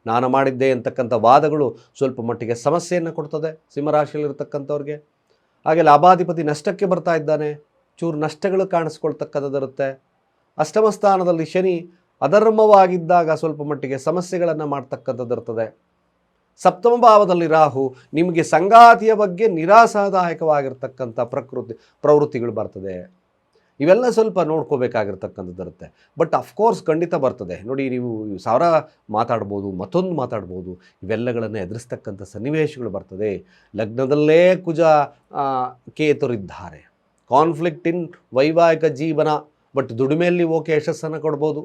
ನಾನು ಮಾಡಿದ್ದೆ ಅಂತಕ್ಕಂಥ ವಾದಗಳು ಸ್ವಲ್ಪ ಮಟ್ಟಿಗೆ ಸಮಸ್ಯೆಯನ್ನು ಕೊಡ್ತದೆ ಸಿಂಹರಾಶಿಯಲ್ಲಿರ್ತಕ್ಕಂಥವ್ರಿಗೆ. ಹಾಗೆ ಲಾಭಾಧಿಪತಿ ನಷ್ಟಕ್ಕೆ ಬರ್ತಾ ಇದ್ದಾನೆ. ಚೂರು ನಷ್ಟಗಳು ಕಾಣಿಸ್ಕೊಳ್ತಕ್ಕಂಥದ್ದಿರುತ್ತೆ. ಅಷ್ಟಮ ಸ್ಥಾನದಲ್ಲಿ ಶನಿ ಅಧರ್ಮವಾಗಿದ್ದಾಗ ಸ್ವಲ್ಪ ಮಟ್ಟಿಗೆ ಸಮಸ್ಯೆಗಳನ್ನು ಮಾಡ್ತಕ್ಕಂಥದ್ದಿರ್ತದೆ. ಸಪ್ತಮ ಭಾವದಲ್ಲಿ ರಾಹು ನಿಮಗೆ ಸಂಗಾತಿಯ ಬಗ್ಗೆ ನಿರಾಸಾದಾಯಕವಾಗಿರ್ತಕ್ಕಂಥ ಪ್ರಕೃತಿ, ಪ್ರವೃತ್ತಿಗಳು ಬರ್ತದೆ. ಇವೆಲ್ಲ ಸ್ವಲ್ಪ ನೋಡ್ಕೋಬೇಕಾಗಿರ್ತಕ್ಕಂಥದ್ದು ಇರುತ್ತೆ ಬಟ್ ಅಫ್ಕೋರ್ಸ್ ಖಂಡಿತ ಬರ್ತದೆ. ನೋಡಿ ನೀವು ಸಾವಿರ ಮಾತಾಡ್ಬೋದು, ಮತ್ತೊಂದು ಮಾತಾಡ್ಬೋದು, ಇವೆಲ್ಲಗಳನ್ನು ಎದುರಿಸ್ತಕ್ಕಂಥ ಸನ್ನಿವೇಶಗಳು ಬರ್ತದೆ. ಲಗ್ನದಲ್ಲೇ ಕುಜ ಕೇತರಿದ್ದಾರೆ. ಕಾನ್ಫ್ಲಿಕ್ಟ್ ಇನ್ ವೈವಾಹಿಕ ಜೀವನ ಬಟ್ ದುಡಿಮೆಯಲ್ಲಿ ಓಕೆ ಯಶಸ್ಸನ್ನು ಕೊಡ್ಬೋದು.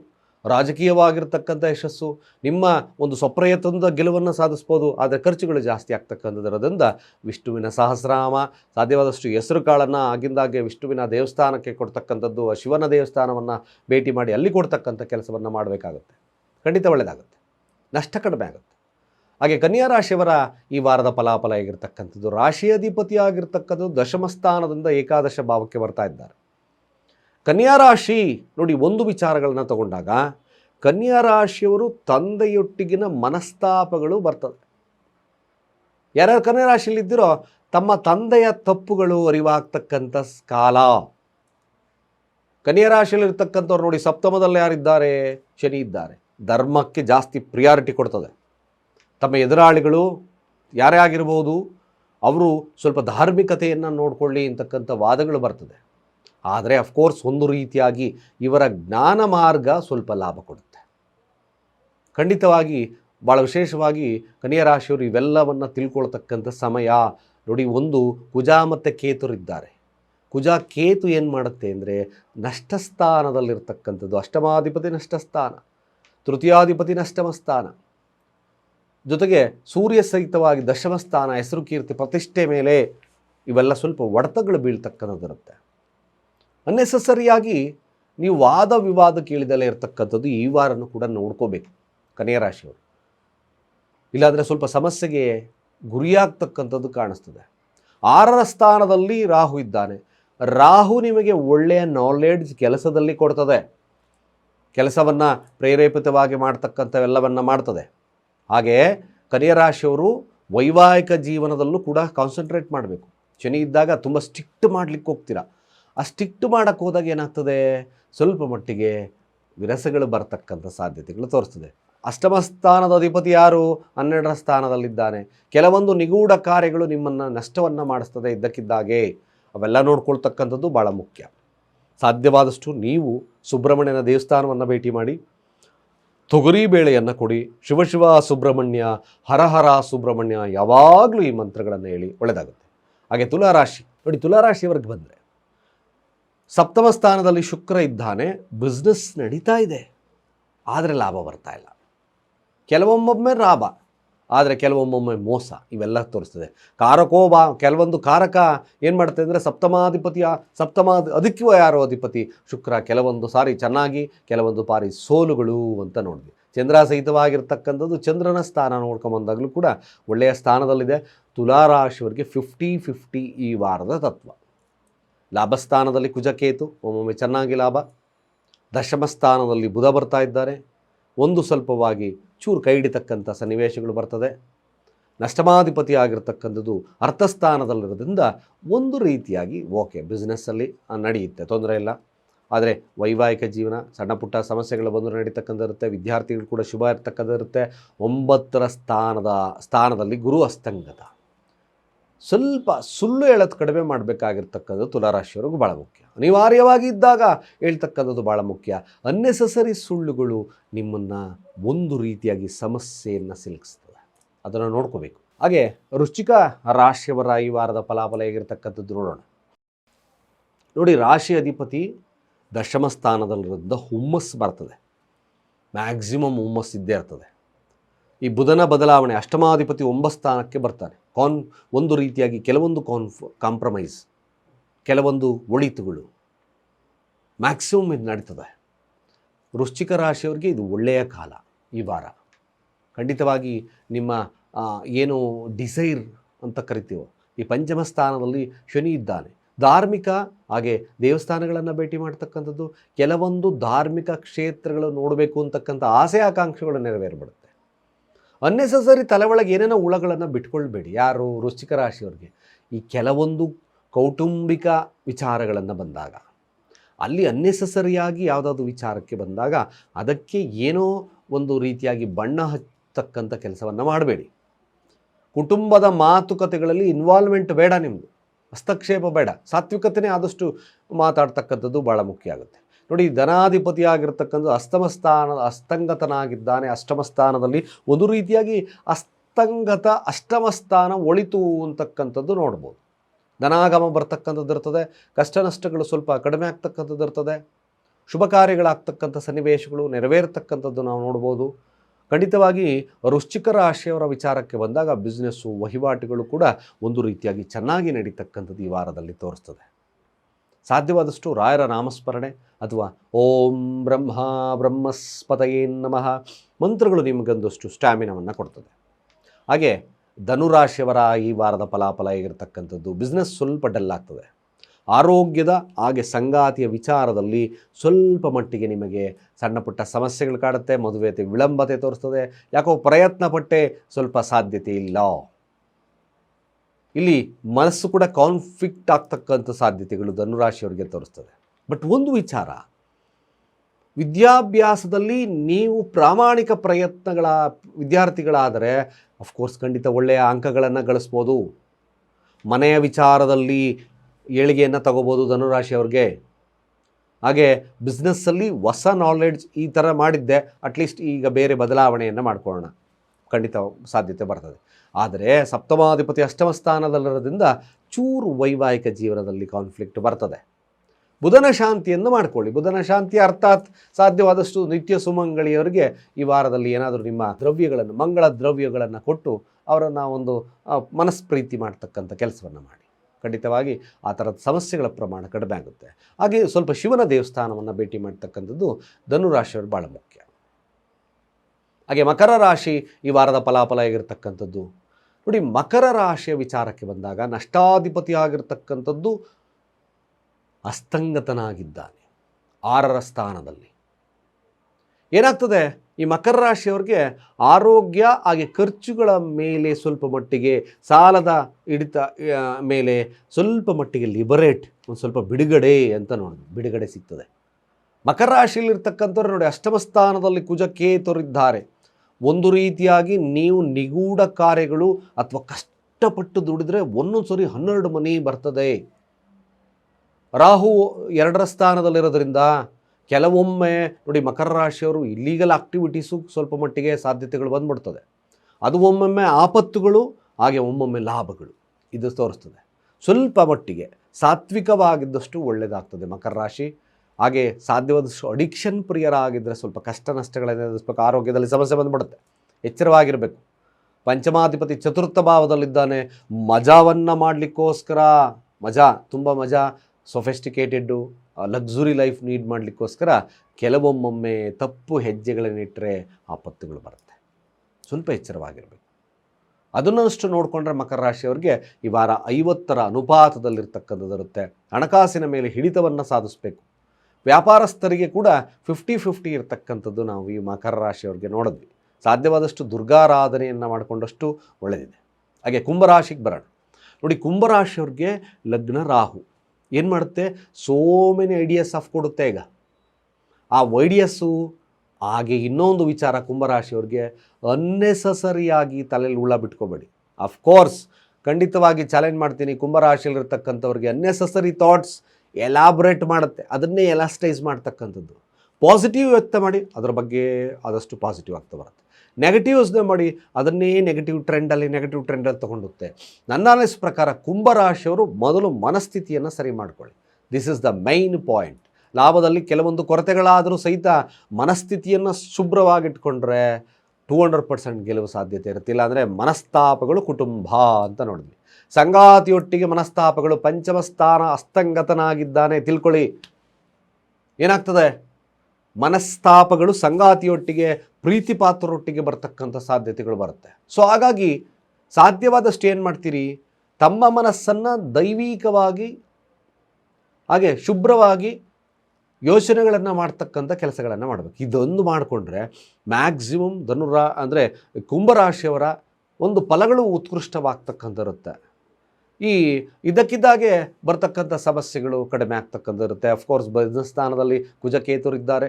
ರಾಜಕೀಯವಾಗಿರ್ತಕ್ಕಂಥ ಯಶಸ್ಸು, ನಿಮ್ಮ ಒಂದು ಸ್ವಪ್ರಯತ್ನದ ಗೆಲುವನ್ನು ಸಾಧಿಸ್ಬೋದು, ಆದರೆ ಖರ್ಚುಗಳು ಜಾಸ್ತಿ ಆಗ್ತಕ್ಕಂಥದ್ರಿಂದ ವಿಷ್ಣುವಿನ ಸಹಸ್ರನಾಮ ಸಾಧ್ಯವಾದಷ್ಟು ಹೆಸರು ಕಾಳನ್ನು ಆಗಿಂದಾಗೆ ವಿಷ್ಣುವಿನ ದೇವಸ್ಥಾನಕ್ಕೆ ಕೊಡ್ತಕ್ಕಂಥದ್ದು ಶಿವನ ದೇವಸ್ಥಾನವನ್ನು ಭೇಟಿ ಮಾಡಿ ಅಲ್ಲಿ ಕೊಡ್ತಕ್ಕಂಥ ಕೆಲಸವನ್ನು ಮಾಡಬೇಕಾಗುತ್ತೆ. ಖಂಡಿತ ಒಳ್ಳೆಯದಾಗುತ್ತೆ ನಷ್ಟ ಕಡಿಮೆ ಆಗುತ್ತೆ. ಹಾಗೆ ಕನ್ಯಾ ರಾಶಿಯವರ ಈ ವಾರದ ಫಲಾಫಲ ಆಗಿರ್ತಕ್ಕಂಥದ್ದು ರಾಶಿ ಅಧಿಪತಿಯಾಗಿರ್ತಕ್ಕಂಥದ್ದು ದಶಮ ಸ್ಥಾನದಿಂದ ಏಕಾದಶ ಭಾವಕ್ಕೆ ಬರ್ತಾ ಇದ್ದಾರೆ. ಕನ್ಯಾ ರಾಶಿ ನೋಡಿ ಒಂದು ವಿಚಾರಗಳನ್ನ ತಗೊಂಡಾಗ ಕನ್ಯಾ ರಾಶಿಯವರು ತಂದೆಯೊಟ್ಟಿಗಿನ ಮನಸ್ತಾಪಗಳು ಬರ್ತದೆ. ಯಾರ್ಯಾರು ಕನ್ಯಾ ರಾಶಿಯಲ್ಲಿದ್ದೀರೋ ತಮ್ಮ ತಂದೆಯ ತಪ್ಪುಗಳು ಅರಿವಾಗ್ತಕ್ಕಂಥ ಕಾಲ. ಕನ್ಯಾ ರಾಶಿಯಲ್ಲಿರ್ತಕ್ಕಂಥವ್ರು ನೋಡಿ ಸಪ್ತಮದಲ್ಲಿ ಯಾರಿದ್ದಾರೆ? ಶನಿ ಇದ್ದಾರೆ. ಧರ್ಮಕ್ಕೆ ಜಾಸ್ತಿ ಪ್ರಿಯಾರಿಟಿ ಕೊಡ್ತದೆ. ತಮ್ಮ ಎದುರಾಳಿಗಳು ಯಾರೇ ಆಗಿರ್ಬೋದು, ಅವರು ಸ್ವಲ್ಪ ಧಾರ್ಮಿಕತೆಯನ್ನು ನೋಡಿಕೊಳ್ಳಿ ಅಂತಕ್ಕಂಥ ವಾದಗಳು ಬರ್ತದೆ. ಆದರೆ ಅಫ್ಕೋರ್ಸ್ ಒಂದು ರೀತಿಯಾಗಿ ಇವರ ಜ್ಞಾನ ಮಾರ್ಗ ಸ್ವಲ್ಪ ಲಾಭ ಕೊಡುತ್ತೆ. ಖಂಡಿತವಾಗಿ ಭಾಳ ವಿಶೇಷವಾಗಿ ಕನ್ಯಾ ರಾಶಿಯವರು ಇವೆಲ್ಲವನ್ನು ತಿಳ್ಕೊಳ್ತಕ್ಕಂಥ ಸಮಯ. ನೋಡಿ, ಒಂದು ಕುಜ ಮತ್ತು ಕೇತುರಿದ್ದಾರೆ ಕುಜ ಕೇತು ಏನು ಮಾಡುತ್ತೆ ಅಂದರೆ ನಷ್ಟಸ್ಥಾನದಲ್ಲಿರ್ತಕ್ಕಂಥದ್ದು. ಅಷ್ಟಮಾಧಿಪತಿ ನಷ್ಟಸ್ಥಾನ, ತೃತೀಯಾಧಿಪತಿ ನಷ್ಟಮ ಸ್ಥಾನ. ಜೊತೆಗೆ ಸೂರ್ಯ ಸಹಿತವಾಗಿ ದಶಮ ಸ್ಥಾನ ಹೆಸರು ಕೀರ್ತಿ ಪ್ರತಿಷ್ಠೆ ಮೇಲೆ ಇವೆಲ್ಲ ಸ್ವಲ್ಪ ಒಡೆತಗಳು ಬೀಳ್ತಕ್ಕಂಥದ್ದಿರುತ್ತೆ. ಅನ್ನೆಸಸರಿಯಾಗಿ ನೀವು ವಾದ ವಿವಾದ ಕೇಳಿದಲ್ಲೇ ಇರತಕ್ಕಂಥದ್ದು ಈ ವಾರನೂ ಕೂಡ ನೋಡ್ಕೋಬೇಕು, ಕನ್ಯಾ ರಾಶಿಯವರು. ಇಲ್ಲಾಂದರೆ ಸ್ವಲ್ಪ ಸಮಸ್ಯೆಗೆ ಗುರಿಯಾಗ್ತಕ್ಕಂಥದ್ದು ಕಾಣಿಸ್ತದೆ. ಆರರ ಸ್ಥಾನದಲ್ಲಿ ರಾಹು ಇದ್ದಾನೆ. ರಾಹು ನಿಮಗೆ ಒಳ್ಳೆಯ ನಾಲೆಡ್ಜ್ ಕೆಲಸದಲ್ಲಿ ಕೊಡ್ತದೆ. ಕೆಲಸವನ್ನು ಪ್ರೇರೇಪಿತವಾಗಿ ಮಾಡ್ತಕ್ಕಂಥವೆಲ್ಲವನ್ನು ಮಾಡ್ತದೆ. ಹಾಗೆಯೇ ಕನ್ಯಾ ರಾಶಿಯವರು ವೈವಾಹಿಕ ಜೀವನದಲ್ಲೂ ಕೂಡ ಕಾನ್ಸಂಟ್ರೇಟ್ ಮಾಡಬೇಕು. ಶನಿ ಇದ್ದಾಗ ತುಂಬ ಸ್ಟ್ರಿಕ್ಟ್ ಮಾಡಲಿಕ್ಕೆ ಹೋಗ್ತೀರಾ. ಸ್ಟ್ರಿಕ್ಟ್ ಮಾಡೋಕ್ಕೆ ಹೋದಾಗ ಏನಾಗ್ತದೆ? ಸ್ವಲ್ಪ ಮಟ್ಟಿಗೆ ವಿರಸಗಳು ಬರತಕ್ಕಂಥ ಸಾಧ್ಯತೆಗಳು ತೋರಿಸ್ತದೆ. ಅಷ್ಟಮ ಸ್ಥಾನದ ಅಧಿಪತಿ ಯಾರು? ಹನ್ನೆರಡರ ಸ್ಥಾನದಲ್ಲಿದ್ದಾನೆ. ಕೆಲವೊಂದು ನಿಗೂಢ ಕಾರ್ಯಗಳು ನಿಮ್ಮನ್ನು ನಷ್ಟವನ್ನು ಮಾಡಿಸ್ತದೆ ಇದ್ದಕ್ಕಿದ್ದಾಗೆ. ಅವೆಲ್ಲ ನೋಡ್ಕೊಳ್ತಕ್ಕಂಥದ್ದು ಭಾಳ ಮುಖ್ಯ. ಸಾಧ್ಯವಾದಷ್ಟು ನೀವು ಸುಬ್ರಹ್ಮಣ್ಯನ ದೇವಸ್ಥಾನವನ್ನು ಭೇಟಿ ಮಾಡಿ, ತೊಗರಿ ಬೇಳೆಯನ್ನು ಕೊಡಿ, ಶಿವ ಶಿವ ಸುಬ್ರಹ್ಮಣ್ಯ, ಹರ ಹರ ಸುಬ್ರಹ್ಮಣ್ಯ ಯಾವಾಗಲೂ ಈ ಮಂತ್ರಗಳನ್ನು ಹೇಳಿ ಒಳ್ಳೆಯದಾಗುತ್ತೆ ಹಾಗೆ ತುಲಾರಾಶಿ. ನೋಡಿ, ತುಲಾರಾಶಿಯವರೆಗೆ ಬಂದರೆ ಸಪ್ತಮ ಸ್ಥಾನದಲ್ಲಿ ಶುಕ್ರ ಇದ್ದಾನೆ ಬಿಸ್ನೆಸ್ ನಡೀತಾ ಇದೆ. ಆದರೆ ಲಾಭ ಬರ್ತಾ ಇಲ್ಲ. ಕೆಲವೊಮ್ಮೊಮ್ಮೆ ಲಾಭ, ಆದರೆ ಕೆಲವೊಮ್ಮೊಮ್ಮೆ ಮೋಸ, ಇವೆಲ್ಲ ತೋರಿಸ್ತದೆ. ಬಾ, ಕೆಲವೊಂದು ಕಾರಕ ಏನು ಮಾಡುತ್ತೆ ಅಂದರೆ ಸಪ್ತಮಾಧಿಪತಿಯ ಸಪ್ತಮ ಅದಕ್ಕೆ ಯಾರೋ ಅಧಿಪತಿ ಶುಕ್ರ, ಕೆಲವೊಂದು ಸಾರಿ ಚೆನ್ನಾಗಿ, ಕೆಲವೊಂದು ಪಾರಿ ಸೋಲುಗಳು ಅಂತ ನೋಡಿದ್ವಿ ಚಂದ್ರ ಸಹಿತವಾಗಿರ್ತಕ್ಕಂಥದ್ದು ಚಂದ್ರನ ಸ್ಥಾನ ನೋಡ್ಕೊಂಬಂದಾಗಲೂ ಕೂಡ ಒಳ್ಳೆಯ ಸ್ಥಾನದಲ್ಲಿದೆ. ತುಲಾರಾಶಿಯವರಿಗೆ ಫಿಫ್ಟಿ ಫಿಫ್ಟಿ ಈ ವಾರದ ತತ್ವ. ಲಾಭಸ್ಥಾನದಲ್ಲಿ ಕುಜಕೇತು, ಒಮ್ಮೊಮ್ಮೆ ಚೆನ್ನಾಗಿ ಲಾಭ. ದಶಮ ಸ್ಥಾನದಲ್ಲಿ ಬುಧ ಬರ್ತಾ ಇದ್ದಾರೆ. ಒಂದು ಸ್ವಲ್ಪವಾಗಿ ಚೂರು ಕೈ ಹಿಡಿತಕ್ಕಂಥ ಸನ್ನಿವೇಶಗಳು ಬರ್ತದೆ. ನಷ್ಟಮಾಧಿಪತಿ ಆಗಿರ್ತಕ್ಕಂಥದ್ದು ಅರ್ಥಸ್ಥಾನದಲ್ಲಿರೋದ್ರಿಂದ ಒಂದು ರೀತಿಯಾಗಿ ಓಕೆ, ಬಿಸ್ನೆಸ್ಸಲ್ಲಿ ನಡೆಯುತ್ತೆ, ತೊಂದರೆ ಇಲ್ಲ. ಆದರೆ ವೈವಾಹಿಕ ಜೀವನ, ಸಣ್ಣ ಪುಟ್ಟ ಸಮಸ್ಯೆಗಳು ಬಂದರೂ ನಡೀತಕ್ಕಂಥಿರುತ್ತೆ ವಿದ್ಯಾರ್ಥಿಗಳು ಕೂಡ ಶುಭ ಇರ್ತಕ್ಕಂಥಿರುತ್ತೆ ಒಂಬತ್ತರ ಸ್ಥಾನದ, ಸ್ಥಾನದಲ್ಲಿ ಗುರು ಅಸ್ತಂಗತ. ಸ್ವಲ್ಪ ಸುಳ್ಳು ಹೇಳೋದು ಕಡಿಮೆ ಮಾಡಬೇಕಾಗಿರ್ತಕ್ಕಂಥದ್ದು ತುಲಾರಾಶಿಯವ್ರಿಗೂ ಭಾಳ ಮುಖ್ಯ. ಅನಿವಾರ್ಯವಾಗಿ ಇದ್ದಾಗ ಹೇಳ್ತಕ್ಕಂಥದ್ದು ಭಾಳ ಮುಖ್ಯ. ಅನ್ನೆಸಸರಿ ಸುಳ್ಳುಗಳು ನಿಮ್ಮನ್ನು ಒಂದು ರೀತಿಯಾಗಿ ಸಮಸ್ಯೆಯನ್ನು ಸಿಲುಕಿಸ್ತದೆ. ಅದನ್ನು ನೋಡ್ಕೋಬೇಕು. ಹಾಗೆ ರುಚಿಕ ರಾಶಿಯವರ ಈ ವಾರದ ಫಲಾಫಲ ಹೇಗಿರ್ತಕ್ಕಂಥದ್ದು ನೋಡೋಣ. ನೋಡಿ ರಾಶಿ ಅಧಿಪತಿ ದಶಮ ಸ್ಥಾನದಲ್ಲಿರೋದ್ರಿಂದ ಹುಮ್ಮಸ್ಸು ಬರ್ತದೆ. ಮ್ಯಾಕ್ಸಿಮಮ್ ಹುಮ್ಮಸ್ ಇದ್ದೇ ಇರ್ತದೆ. ಈ ಬುಧನ ಬದಲಾವಣೆ ಅಷ್ಟಮಾಧಿಪತಿ ಒಂಬತ್ತು ಸ್ಥಾನಕ್ಕೆ ಬರ್ತಾನೆ. ಕಾನ್ ಒಂದು ರೀತಿಯಾಗಿ ಕೆಲವೊಂದು ಕಾನ್ಫ್ ಕಾಂಪ್ರಮೈಸ್ ಕೆಲವೊಂದು ಒಳಿತುಗಳು. ಮ್ಯಾಕ್ಸಿಮಮ್ ಇದು ನಡೀತದೆ. ವೃಶ್ಚಿಕ ರಾಶಿಯವರಿಗೆ ಇದು ಒಳ್ಳೆಯ ಕಾಲ ಈ ವಾರ. ಖಂಡಿತವಾಗಿ ನಿಮ್ಮ ಏನು ಡಿಸೈರ್ ಅಂತ ಕರಿತೀವೋ, ಈ ಪಂಚಮ ಸ್ಥಾನದಲ್ಲಿ ಶನಿ ಇದ್ದಾನೆ. ಧಾರ್ಮಿಕ, ಹಾಗೆ ದೇವಸ್ಥಾನಗಳನ್ನು ಭೇಟಿ ಮಾಡ್ತಕ್ಕಂಥದ್ದು, ಕೆಲವೊಂದು ಧಾರ್ಮಿಕ ಕ್ಷೇತ್ರಗಳು ನೋಡಬೇಕು ಅಂತಕ್ಕಂಥ ಆಸೆ, ಆಕಾಂಕ್ಷೆಗಳು ನೆರವೇರ್ಬಿಡುತ್ತೆ. ಅನ್ನೆಸಸರಿ ತಲೆ ಒಳಗೆ ಏನೇನೋ ಹುಳಗಳನ್ನು ಬಿಟ್ಕೊಳ್ಬೇಡಿ. ಯಾರು? ವೃಶ್ಚಿಕ ರಾಶಿಯವ್ರಿಗೆ. ಈ ಕೆಲವೊಂದು ಕೌಟುಂಬಿಕ ವಿಚಾರಗಳನ್ನು ಬಂದಾಗ, ಅಲ್ಲಿ ಅನ್ನೆಸಸರಿಯಾಗಿ ಯಾವುದಾದ್ರು ವಿಚಾರಕ್ಕೆ ಬಂದಾಗ ಅದಕ್ಕೆ ಏನೋ ಒಂದು ರೀತಿಯಾಗಿ ಬಣ್ಣ ಹಚ್ಚತಕ್ಕಂಥ ಕೆಲಸವನ್ನು ಮಾಡಬೇಡಿ. ಕುಟುಂಬದ ಮಾತುಕತೆಗಳಲ್ಲಿ ಇನ್ವಾಲ್ವ್ಮೆಂಟ್ ಬೇಡ ನಿಮ್ಮದು ಹಸ್ತಕ್ಷೇಪ ಬೇಡ. ಸಾತ್ವಿಕತೆನೇ ಆದಷ್ಟು ಮಾತಾಡ್ತಕ್ಕಂಥದ್ದು ಭಾಳ ಮುಖ್ಯ ಆಗುತ್ತೆ. ನೋಡಿ, ಧನಾಧಿಪತಿಯಾಗಿರ್ತಕ್ಕಂಥ ಅಸ್ತಮಸ್ಥಾನ ಅಸ್ತಮ ಸ್ಥಾನ ಅಸ್ತಂಗತನಾಗಿದ್ದಾನೆ. ಅಷ್ಟಮ ಸ್ಥಾನದಲ್ಲಿ ಒಂದು ರೀತಿಯಾಗಿ ಅಸ್ತಂಗತ ಅಷ್ಟಮ ಸ್ಥಾನ ಒಳಿತು ಅಂತಕ್ಕಂಥದ್ದು ನೋಡ್ಬೋದು. ಧನಾಗಮ ಬರ್ತಕ್ಕಂಥದ್ದು ಇರ್ತದೆ. ಕಷ್ಟ ನಷ್ಟಗಳು ಸ್ವಲ್ಪ ಕಡಿಮೆ ಆಗ್ತಕ್ಕಂಥದ್ದು ಇರ್ತದೆ. ಶುಭ ಕಾರ್ಯಗಳಾಗ್ತಕ್ಕಂಥ ಸನ್ನಿವೇಶಗಳು ನೆರವೇರ್ತಕ್ಕಂಥದ್ದು ನಾವು ನೋಡ್ಬೋದು. ಖಂಡಿತವಾಗಿ ವೃಶ್ಚಿಕ ರಾಶಿಯವರ ವಿಚಾರಕ್ಕೆ ಬಂದಾಗ ಬಿಸ್ನೆಸ್ಸು ವಹಿವಾಟುಗಳು ಕೂಡ ಒಂದು ರೀತಿಯಾಗಿ ಚೆನ್ನಾಗಿ ನಡೀತಕ್ಕಂಥದ್ದು ಈ ವಾರದಲ್ಲಿ ತೋರಿಸ್ತದೆ. ಸಾಧ್ಯವಾದಷ್ಟು ರಾಯರ ನಾಮಸ್ಮರಣೆ ಅಥವಾ ಓಂ ಬ್ರಹ್ಮ ಬ್ರಹ್ಮಸ್ಪತಯೇ ನಮಃ ಮಂತ್ರಗಳು ನಿಮಗೊಂದಷ್ಟು ಸ್ಟ್ಯಾಮಿನವನ್ನು ಕೊಡ್ತದೆ. ಹಾಗೆ ಧನುರಾಶಿಯವರ ಈ ವಾರದ ಫಲಾಫಲ ಆಗಿರತಕ್ಕಂಥದ್ದು ಬಿಸ್ನೆಸ್ ಸ್ವಲ್ಪ ಡಲ್ ಆಗ್ತದೆ. ಆರೋಗ್ಯದ ಹಾಗೆ ಸಂಗಾತಿಯ ವಿಚಾರದಲ್ಲಿ ಸ್ವಲ್ಪ ಮಟ್ಟಿಗೆ ನಿಮಗೆ ಸಣ್ಣ ಪುಟ್ಟ ಸಮಸ್ಯೆಗಳು ಕಾಡುತ್ತೆ ಮದುವೆತೆ ವಿಳಂಬತೆ ತೋರಿಸ್ತದೆ, ಯಾಕೋ ಪ್ರಯತ್ನ ಪಟ್ಟೆ ಸ್ವಲ್ಪ ಸಾಧ್ಯತೆ ಇಲ್ಲ. ಇಲ್ಲಿ ಮನಸ್ಸು ಕೂಡ ಕಾನ್ಫ್ಲಿಕ್ಟ್ ಆಗ್ತಕ್ಕಂಥ ಸಾಧ್ಯತೆಗಳು ಧನುರಾಶಿಯವರಿಗೆ ತೋರಿಸ್ತದೆ. ಬಟ್ ಒಂದು ವಿಚಾರ, ವಿದ್ಯಾಭ್ಯಾಸದಲ್ಲಿ ನೀವು ಪ್ರಾಮಾಣಿಕ ಪ್ರಯತ್ನಗಳ ವಿದ್ಯಾರ್ಥಿಗಳಾದರೆ ಅಫ್ಕೋರ್ಸ್ ಖಂಡಿತ ಒಳ್ಳೆಯ ಅಂಕಗಳನ್ನು ಗಳಿಸ್ಬೋದು. ಮನೆಯ ವಿಚಾರದಲ್ಲಿ ಏಳಿಗೆಯನ್ನು ತಗೋಬೋದು ಧನುರಾಶಿಯವ್ರಿಗೆ ಹಾಗೆ ಬಿಸ್ನೆಸ್ಸಲ್ಲಿ ಹೊಸ ನಾಲೆಡ್ಜ್ ಈ ಥರ ಮಾಡಿದ್ದೆ ಅಟ್ಲೀಸ್ಟ್ ಈಗ ಬೇರೆ ಬದಲಾವಣೆಯನ್ನು ಮಾಡ್ಕೊಳ್ಳೋಣ. ಖಂಡಿತ ಸಾಧ್ಯತೆ ಬರ್ತದೆ. ಆದರೆ ಸಪ್ತಮಾಧಿಪತಿ ಅಷ್ಟಮ ಸ್ಥಾನದಲ್ಲಿರೋದ್ರಿಂದ ಚೂರು ವೈವಾಹಿಕ ಜೀವನದಲ್ಲಿ ಕಾನ್ಫ್ಲಿಕ್ಟ್ ಬರ್ತದೆ. ಬುಧನ ಶಾಂತಿಯನ್ನು ಮಾಡ್ಕೊಳ್ಳಿ. ಬುಧನ ಶಾಂತಿ ಅರ್ಥಾತ್ ಸಾಧ್ಯವಾದಷ್ಟು ನಿತ್ಯ ಸುಮಂಗಳಿಯವರಿಗೆ ಈ ವಾರದಲ್ಲಿ ಏನಾದರೂ ನಿಮ್ಮ ದ್ರವ್ಯಗಳನ್ನು, ಮಂಗಳ ದ್ರವ್ಯಗಳನ್ನು ಕೊಟ್ಟು ಅವರನ್ನು ಒಂದು ಮನಸ್ಪ್ರೀತಿ ಮಾಡ್ತಕ್ಕಂಥ ಕೆಲಸವನ್ನು ಮಾಡಿ. ಖಂಡಿತವಾಗಿ ಆ ಥರದ ಸಮಸ್ಯೆಗಳ ಪ್ರಮಾಣ ಕಡಿಮೆ ಆಗುತ್ತೆ. ಹಾಗೆ ಸ್ವಲ್ಪ ಶಿವನ ದೇವಸ್ಥಾನವನ್ನು ಭೇಟಿ ಮಾಡ್ತಕ್ಕಂಥದ್ದು ಧನುರಾಶಿಯವರು ಭಾಳ ಮುಖ್ಯ. ಹಾಗೆ ಮಕರ ರಾಶಿ ಈ ವಾರದ ಫಲಾಫಲ ಹೇಗಿರ್ತಕ್ಕಂಥದ್ದು ನೋಡಿ, ಮಕರ ರಾಶಿಯ ವಿಚಾರಕ್ಕೆ ಬಂದಾಗ ನಷ್ಟಾಧಿಪತಿಯಾಗಿರ್ತಕ್ಕಂಥದ್ದು ಅಸ್ತಂಗತನಾಗಿದ್ದಾನೆ, ಆರರ ಸ್ಥಾನದಲ್ಲಿ. ಏನಾಗ್ತದೆ? ಈ ಮಕರ ರಾಶಿಯವ್ರಿಗೆ ಆರೋಗ್ಯ ಹಾಗೆ ಖರ್ಚುಗಳ ಮೇಲೆ ಸ್ವಲ್ಪ ಮಟ್ಟಿಗೆ, ಸಾಲದ ಹಿಡಿತ ಮೇಲೆ ಸ್ವಲ್ಪ ಮಟ್ಟಿಗೆ ಲಿಬರೇಟ್, ಒಂದು ಸ್ವಲ್ಪ ಬಿಡುಗಡೆ ಅಂತ ನೋಡಿ ಬಿಡುಗಡೆ ಸಿಗ್ತದೆ. ಮಕರ ರಾಶಿಯಲ್ಲಿರ್ತಕ್ಕಂಥವ್ರು ನೋಡಿ, ಅಷ್ಟಮ ಸ್ಥಾನದಲ್ಲಿ ಕುಜಕೇತರಿದ್ದಾರೆ. ಒಂದು ರೀತಿಯಾಗಿ ನೀವು ನಿಗೂಢ ಕಾರ್ಯಗಳು ಅಥವಾ ಕಷ್ಟಪಟ್ಟು ದುಡಿದ್ರೆ ಒಂದೊಂದು ಸರಿ ಹನ್ನೆರಡು ಮನೆ ಬರ್ತದೆ. ರಾಹು ಎರಡರ ಸ್ಥಾನದಲ್ಲಿರೋದ್ರಿಂದ ಕೆಲವೊಮ್ಮೆ ನೋಡಿ ಮಕರ ರಾಶಿಯವರು ಇಲ್ಲೀಗಲ್ ಆಕ್ಟಿವಿಟೀಸು ಸ್ವಲ್ಪ ಮಟ್ಟಿಗೆ ಸಾಧ್ಯತೆಗಳು ಬಂದ್ಬಿಡ್ತದೆ. ಅದು ಒಮ್ಮೊಮ್ಮೆ ಆಪತ್ತುಗಳು, ಹಾಗೆ ಒಮ್ಮೊಮ್ಮೆ ಲಾಭಗಳು ಇದು ತೋರಿಸ್ತದೆ. ಸ್ವಲ್ಪ ಮಟ್ಟಿಗೆ ಸಾತ್ವಿಕವಾಗಿದ್ದಷ್ಟು ಒಳ್ಳೆಯದಾಗ್ತದೆ ಮಕರ ರಾಶಿ. ಹಾಗೆ ಸಾಧ್ಯವಾದಷ್ಟು ಅಡಿಕ್ಷನ್ ಪ್ರಿಯರಾಗಿದ್ದರೆ ಸ್ವಲ್ಪ ಕಷ್ಟ ನಷ್ಟಗಳನ್ನು ಎದುರಿಸ್ಬೇಕು ಆರೋಗ್ಯದಲ್ಲಿ ಸಮಸ್ಯೆ ಬಂದ್ಬಿಡುತ್ತೆ. ಎಚ್ಚರವಾಗಿರಬೇಕು. ಪಂಚಮಾಧಿಪತಿ ಚತುರ್ಥ ಭಾವದಲ್ಲಿದ್ದಾನೆ. ಮಜಾವನ್ನು ಮಾಡಲಿಕ್ಕೋಸ್ಕರ, ಮಜಾ, ತುಂಬ ಮಜಾ ಸೊಫೆಸ್ಟಿಕೇಟೆಡ್ಡು ಲಕ್ಸುರಿ ಲೈಫ್ ನೀಡ್ ಮಾಡಲಿಕ್ಕೋಸ್ಕರ ಕೆಲವೊಮ್ಮೊಮ್ಮೆ ತಪ್ಪು ಹೆಜ್ಜೆಗಳನ್ನಿಟ್ಟರೆ ಆಪತ್ತುಗಳು ಬರುತ್ತೆ. ಸ್ವಲ್ಪ ಎಚ್ಚರವಾಗಿರಬೇಕು. ಅದನ್ನಷ್ಟು ನೋಡಿಕೊಂಡ್ರೆ ಮಕರ ರಾಶಿಯವರಿಗೆ ಈ ವಾರ ಐವತ್ತರ ಅನುಪಾತದಲ್ಲಿರ್ತಕ್ಕಂಥದ್ದು ಇರುತ್ತೆ. ಹಣಕಾಸಿನ ಮೇಲೆ ಹಿಡಿತವನ್ನು ಸಾಧಿಸಬೇಕು. ವ್ಯಾಪಾರಸ್ಥರಿಗೆ ಕೂಡ ಫಿಫ್ಟಿ ಫಿಫ್ಟಿ ಇರತಕ್ಕಂಥದ್ದು ನಾವು ಈ ಮಕರ ರಾಶಿಯವ್ರಿಗೆ ನೋಡಿದ್ವಿ. ಸಾಧ್ಯವಾದಷ್ಟು ದುರ್ಗಾರಾಧನೆಯನ್ನು ಮಾಡಿಕೊಂಡಷ್ಟು ಒಳ್ಳೆಯದಿದೆ ಹಾಗೆ ಕುಂಭರಾಶಿಗೆ ಬರೋಣ. ನೋಡಿ, ಕುಂಭರಾಶಿಯವ್ರಿಗೆ ಲಗ್ನ ರಾಹು. ಏನು ಮಾಡುತ್ತೆ? ಸೋ ಮೆನಿ ಐಡಿಯಾಸ್ ಆಫ್ ಕೊಡುತ್ತೆ ಈಗ. ಆ ಐಡಿಯಾಸು ಹಾಗೆ ಇನ್ನೊಂದು ವಿಚಾರ ಕುಂಭರಾಶಿಯವ್ರಿಗೆ ಅನ್ನೆಸಸರಿಯಾಗಿ ತಲೆಯಲ್ಲಿ ಉಳ್ಳ ಬಿಟ್ಕೋಬೇಡಿ. ಅಫ್ಕೋರ್ಸ್ ಖಂಡಿತವಾಗಿ ಚಾಲೆಂಜ್ ಮಾಡ್ತೀನಿ. ಕುಂಭರಾಶಿಯಲ್ಲಿರ್ತಕ್ಕಂಥವ್ರಿಗೆ ಅನ್ನೆಸಸರಿ ಥಾಟ್ಸ್ ಎಲಾಬ್ರೇಟ್ ಮಾಡುತ್ತೆ. ಅದನ್ನೇ ಎಲಾಸ್ಟೈಸ್ ಮಾಡ್ತಕ್ಕಂಥದ್ದು. ಪಾಸಿಟಿವ್ ವ್ಯಕ್ತ ಮಾಡಿ, ಅದರ ಬಗ್ಗೆ ಆದಷ್ಟು ಪಾಸಿಟಿವ್ ಆಗ್ತಾ ಬರುತ್ತೆ. ನೆಗೆಟಿವ್ ಯೋಚನೆ ಮಾಡಿ, ಅದನ್ನೇ ನೆಗೆಟಿವ್ ಟ್ರೆಂಡಲ್ಲಿ ನೆಗೆಟಿವ್ ಟ್ರೆಂಡಲ್ಲಿ ತೊಗೊಂಡುತ್ತೆ ನನ್ನ ಅನಿಸ್ ಪ್ರಕಾರ ಕುಂಭರಾಶಿಯವರು ಮೊದಲು ಮನಸ್ಥಿತಿಯನ್ನು ಸರಿ ಮಾಡಿಕೊಳ್ಳಿ. This is the main point ಲಾಭದಲ್ಲಿ ಕೆಲವೊಂದು ಕೊರತೆಗಳಾದರೂ ಸಹಿತ ಮನಸ್ಥಿತಿಯನ್ನು ಶುಭ್ರವಾಗಿಟ್ಕೊಂಡ್ರೆ ಟೂ ಹಂಡ್ರೆಡ್ ಪರ್ಸೆಂಟ್ ಗೆಲುವು ಸಾಧ್ಯತೆ ಇರುತ್ತೆ. ಅಂದರೆ ಮನಸ್ತಾಪಗಳು ಕುಟುಂಬ ಅಂತ ನೋಡಿದ್ವಿ. ಸಂಗಾತಿಯೊಟ್ಟಿಗೆ ಮನಸ್ತಾಪಗಳು ಪಂಚಮ ಸ್ಥಾನ ಅಸ್ತಂಗತನಾಗಿದ್ದಾನೆ. ತಿಳ್ಕೊಳ್ಳಿ. ಏನಾಗ್ತದೆ? ಮನಸ್ತಾಪಗಳು ಸಂಗಾತಿಯೊಟ್ಟಿಗೆ ಪ್ರೀತಿ ಪಾತ್ರರೊಟ್ಟಿಗೆ ಬರ್ತಕ್ಕಂಥ ಸಾಧ್ಯತೆಗಳು ಬರುತ್ತೆ. ಸೊ ಹಾಗಾಗಿ ಸಾಧ್ಯವಾದಷ್ಟು ಏನು ಮಾಡ್ತೀರಿ? ತಮ್ಮ ಮನಸ್ಸನ್ನು ದೈವಿಕವಾಗಿ, ಹಾಗೆ ಶುಭ್ರವಾಗಿ ಯೋಚನೆಗಳನ್ನು ಮಾಡ್ತಕ್ಕಂಥ ಕೆಲಸಗಳನ್ನು ಮಾಡಬೇಕು. ಇದೊಂದು ಮಾಡಿಕೊಂಡ್ರೆ ಮ್ಯಾಕ್ಸಿಮಮ್ ಧನುರಾ, ಅಂದರೆ ಕುಂಭರಾಶಿಯವರ ಒಂದು ಫಲಗಳು ಉತ್ಕೃಷ್ಟವಾಗ್ತಕ್ಕಂಥ ಇರುತ್ತೆ ಈ ಇದಕ್ಕಿದ್ದಾಗೆ ಬರ್ತಕ್ಕಂಥ ಸಮಸ್ಯೆಗಳು ಕಡಿಮೆ ಆಗ್ತಕ್ಕಂಥ ಇರುತ್ತೆ. ಅಫ್ಕೋರ್ಸ್ ಬಿಸ್ನೆಸ್ ಸ್ಥಾನದಲ್ಲಿ ಕುಜಕೇತುರಿದ್ದಾರೆ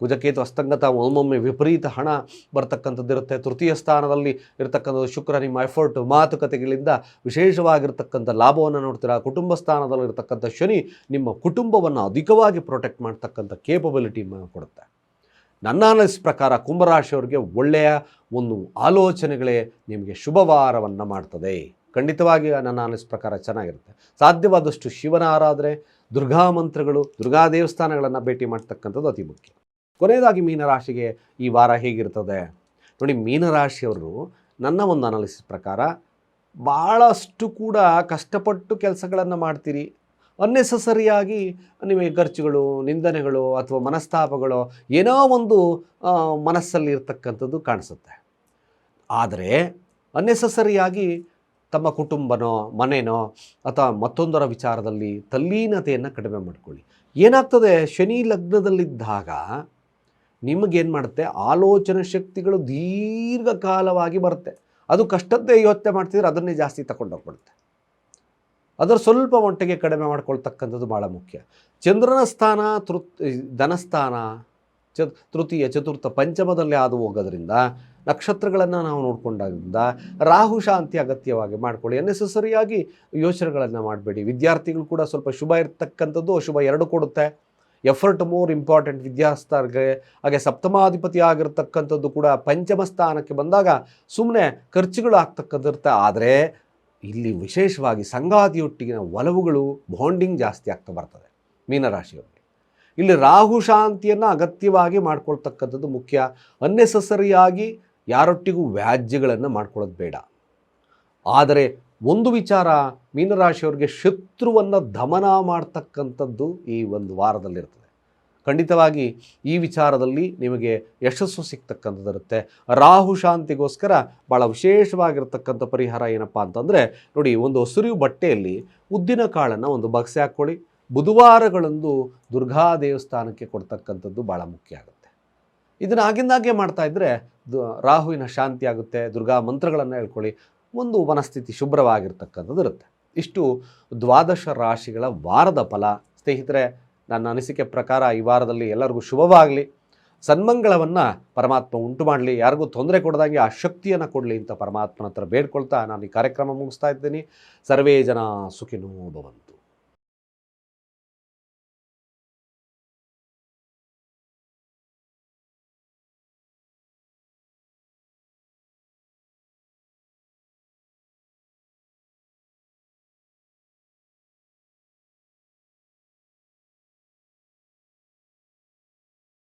ಕುಜಕೇತು ಅಸ್ತಂಗತ, ಒಮ್ಮೊಮ್ಮೆ ವಿಪರೀತ ಹಣ ಬರ್ತಕ್ಕಂಥದ್ದು ಇರುತ್ತೆ. ತೃತೀಯ ಸ್ಥಾನದಲ್ಲಿ ಇರತಕ್ಕಂಥದ್ದು ಶುಕ್ರ, ನಿಮ್ಮ ಎಫರ್ಟ್ ಮಾತುಕತೆಗಳಿಂದ ವಿಶೇಷವಾಗಿರ್ತಕ್ಕಂಥ ಲಾಭವನ್ನು ನೋಡ್ತೀರಾ? ಕುಟುಂಬ ಸ್ಥಾನದಲ್ಲಿ ಇರತಕ್ಕಂಥ ಶನಿ ನಿಮ್ಮ ಕುಟುಂಬವನ್ನು ಅಧಿಕವಾಗಿ ಪ್ರೊಟೆಕ್ಟ್ ಮಾಡ್ತಕ್ಕಂಥ ಕೇಪಬಿಲಿಟಿ ಕೊಡುತ್ತೆ. ನನ್ನ ಅನಿಸ್ ಪ್ರಕಾರ ಕುಂಭರಾಶಿಯವರಿಗೆ ಒಳ್ಳೆಯ ಒಂದು ಆಲೋಚನೆಗಳೇ ನಿಮಗೆ ಶುಭವಾರವನ್ನು ಮಾಡ್ತದೆ. ಖಂಡಿತವಾಗಿ ನನ್ನ ಅನಿಸ್ ಪ್ರಕಾರ ಚೆನ್ನಾಗಿರುತ್ತೆ. ಸಾಧ್ಯವಾದಷ್ಟು ಶಿವನ ಆರಾಧನೆ, ದುರ್ಗಾ ಮಂತ್ರಗಳು, ದುರ್ಗಾ ದೇವಸ್ಥಾನಗಳನ್ನು ಭೇಟಿ ಮಾಡ್ತಕ್ಕಂಥದ್ದು ಅತಿ ಮುಖ್ಯ. ಕೊನೆಯದಾಗಿ ಮೀನರಾಶಿಗೆ ಈ ವಾರ ಹೇಗಿರ್ತದೆ? ನೋಡಿ ಮೀನರಾಶಿಯವರು ನನ್ನ ಒಂದು ಅನಾಲಿಸಿಸ್ ಪ್ರಕಾರ ಭಾಳಷ್ಟು ಕೂಡ ಕಷ್ಟಪಟ್ಟು ಕೆಲಸಗಳನ್ನು ಮಾಡ್ತೀರಿ. ಅನ್ನೆಸಸರಿಯಾಗಿ ನಿಮಗೆ ಖರ್ಚುಗಳು, ನಿಂದನೆಗಳು ಅಥವಾ ಮನಸ್ತಾಪಗಳು ಏನೋ ಒಂದು ಮನಸ್ಸಲ್ಲಿ ಇರ್ತಕ್ಕಂಥದ್ದು ಕಾಣಿಸುತ್ತೆ. ಆದರೆ ಅನ್ನೆಸಸರಿಯಾಗಿ ತಮ್ಮ ಕುಟುಂಬನೋ, ಮನೆನೋ ಅಥವಾ ಮತ್ತೊಂದರ ವಿಚಾರದಲ್ಲಿ ತಲ್ಲೀನತೆಯನ್ನು ಕಡಿಮೆ ಮಾಡಿಕೊಳ್ಳಿ. ಏನಾಗ್ತದೆ? ಶನಿ ಲಗ್ನದಲ್ಲಿದ್ದಾಗ ನಿಮಗೇನು ಮಾಡುತ್ತೆ? ಆಲೋಚನೆ ಶಕ್ತಿಗಳು ದೀರ್ಘಕಾಲವಾಗಿ ಬರುತ್ತೆ. ಅದು ಕಷ್ಟದ್ದೇ ಯೋಚನೆ ಮಾಡ್ತಿದ್ರೆ ಅದನ್ನೇ ಜಾಸ್ತಿ ತಗೊಂಡೋಗ್ಬಿಡುತ್ತೆ ಅದರ ಸ್ವಲ್ಪ ಮಟ್ಟಿಗೆ ಕಡಿಮೆ ಮಾಡ್ಕೊಳ್ತಕ್ಕಂಥದ್ದು ಭಾಳ ಮುಖ್ಯ. ಚಂದ್ರನ ಸ್ಥಾನ ತೃ ಧನಸ್ಥಾನ, ಚ, ತೃತೀಯ, ಚತುರ್ಥ, ಪಂಚಮದಲ್ಲಿ ಹಾದು ಹೋಗೋದ್ರಿಂದ ನಕ್ಷತ್ರಗಳನ್ನು ನಾವು ನೋಡಿಕೊಂಡಾಗಿಂದ ರಾಹು ಶಾಂತಿ ಅಗತ್ಯವಾಗಿ ಮಾಡ್ಕೊಳ್ಳಿ. ಅನ್ನೆಸೆಸರಿಯಾಗಿ ಯೋಚನೆಗಳನ್ನು ಮಾಡಬೇಡಿ. ವಿದ್ಯಾರ್ಥಿಗಳು ಕೂಡ ಸ್ವಲ್ಪ ಶುಭ ಇರ್ತಕ್ಕಂಥದ್ದು ಅಶುಭ ಎರಡು ಕೊಡುತ್ತೆ. ಎಫರ್ಟ್ ಮೋರ್ ಇಂಪಾರ್ಟೆಂಟ್ ವಿದ್ಯಾರ್ಥಿಗೆ ಹಾಗೆ ಸಪ್ತಮಾಧಿಪತಿ ಆಗಿರ್ತಕ್ಕಂಥದ್ದು ಕೂಡ ಪಂಚಮ ಸ್ಥಾನಕ್ಕೆ ಬಂದಾಗ ಸುಮ್ಮನೆ ಖರ್ಚುಗಳು ಆಗ್ತಕ್ಕಂಥಿರುತ್ತೆ ಆದರೆ ಇಲ್ಲಿ ವಿಶೇಷವಾಗಿ ಸಂಗಾತಿಯೊಟ್ಟಿಗಿನ ಒಲವುಗಳು ಬಾಂಡಿಂಗ್ ಜಾಸ್ತಿ ಆಗ್ತಾ ಬರ್ತದೆ ಮೀನರಾಶಿಯವರಿಗೆ. ಇಲ್ಲಿ ರಾಹು ಶಾಂತಿಯನ್ನು ಅಗತ್ಯವಾಗಿ ಮಾಡ್ಕೊಳ್ತಕ್ಕಂಥದ್ದು ಮುಖ್ಯ. ಅನ್ನೆಸಸರಿಯಾಗಿ ಯಾರೊಟ್ಟಿಗೂ ವ್ಯಾಜ್ಯಗಳನ್ನು ಮಾಡ್ಕೊಳ್ಳೋದು ಬೇಡ. ಆದರೆ ಒಂದು ವಿಚಾರ ಮೀನರಾಶಿಯವ್ರಿಗೆ ಶತ್ರುವನ್ನು ದಮನ ಮಾಡ್ತಕ್ಕಂಥದ್ದು ಈ ಒಂದು ವಾರದಲ್ಲಿರ್ತದೆ. ಖಂಡಿತವಾಗಿ ಈ ವಿಚಾರದಲ್ಲಿ ನಿಮಗೆ ಯಶಸ್ಸು ಸಿಗ್ತಕ್ಕಂಥದ್ದಿರುತ್ತೆ ರಾಹು ಶಾಂತಿಗೋಸ್ಕರ ಭಾಳ ವಿಶೇಷವಾಗಿರ್ತಕ್ಕಂಥ ಪರಿಹಾರ ಏನಪ್ಪ ಅಂತಂದರೆ, ನೋಡಿ ಒಂದು ಹಸುರಿಯು ಬಟ್ಟೆಯಲ್ಲಿ ಉದ್ದಿನ ಕಾಳನ್ನು ಒಂದು ಬಗ್ಸೆ ಹಾಕ್ಕೊಳ್ಳಿ. ಬುಧವಾರಗಳಂದು ದುರ್ಗಾ ದೇವಸ್ಥಾನಕ್ಕೆ ಕೊಡ್ತಕ್ಕಂಥದ್ದು ಭಾಳ ಮುಖ್ಯ ಆಗುತ್ತೆ. ಇದನ್ನು ಆಗಿಂದಾಗೆ ಮಾಡ್ತಾ ಇದ್ದರೆ ರಾಹುವಿನ ಶಾಂತಿ ಆಗುತ್ತೆ, ದುರ್ಗಾ ಮಂತ್ರಗಳನ್ನು ಹೇಳ್ಕೊಳ್ಳಿ. ಒಂದು ಮನಸ್ಥಿತಿ ಶುಭ್ರವಾಗಿರ್ತಕ್ಕಂಥದ್ದು ಇರುತ್ತೆ. ಇಷ್ಟು ದ್ವಾದಶ ರಾಶಿಗಳ ವಾರದ ಫಲ. ಸ್ನೇಹಿತರೆ, ನನ್ನ ಅನಿಸಿಕೆ ಪ್ರಕಾರ ಈ ವಾರದಲ್ಲಿ ಎಲ್ಲರಿಗೂ ಶುಭವಾಗಲಿ. ಸನ್ಮಂಗಳವನ್ನು ಪರಮಾತ್ಮ ಉಂಟು ಮಾಡಲಿ. ಯಾರಿಗೂ ತೊಂದರೆ ಕೊಡದಂಗೆ ಆ ಶಕ್ತಿಯನ್ನು ಕೊಡಲಿ ಅಂತ ಪರಮಾತ್ಮನ ಹತ್ರ ಬೇಡ್ಕೊಳ್ತಾ ನಾನು ಈ ಕಾರ್ಯಕ್ರಮ ಮುಗಿಸ್ತಾ ಇದ್ದೀನಿ. ಸರ್ವೇ ಜನ ಸುಖಿನೋ ಭವಂತು.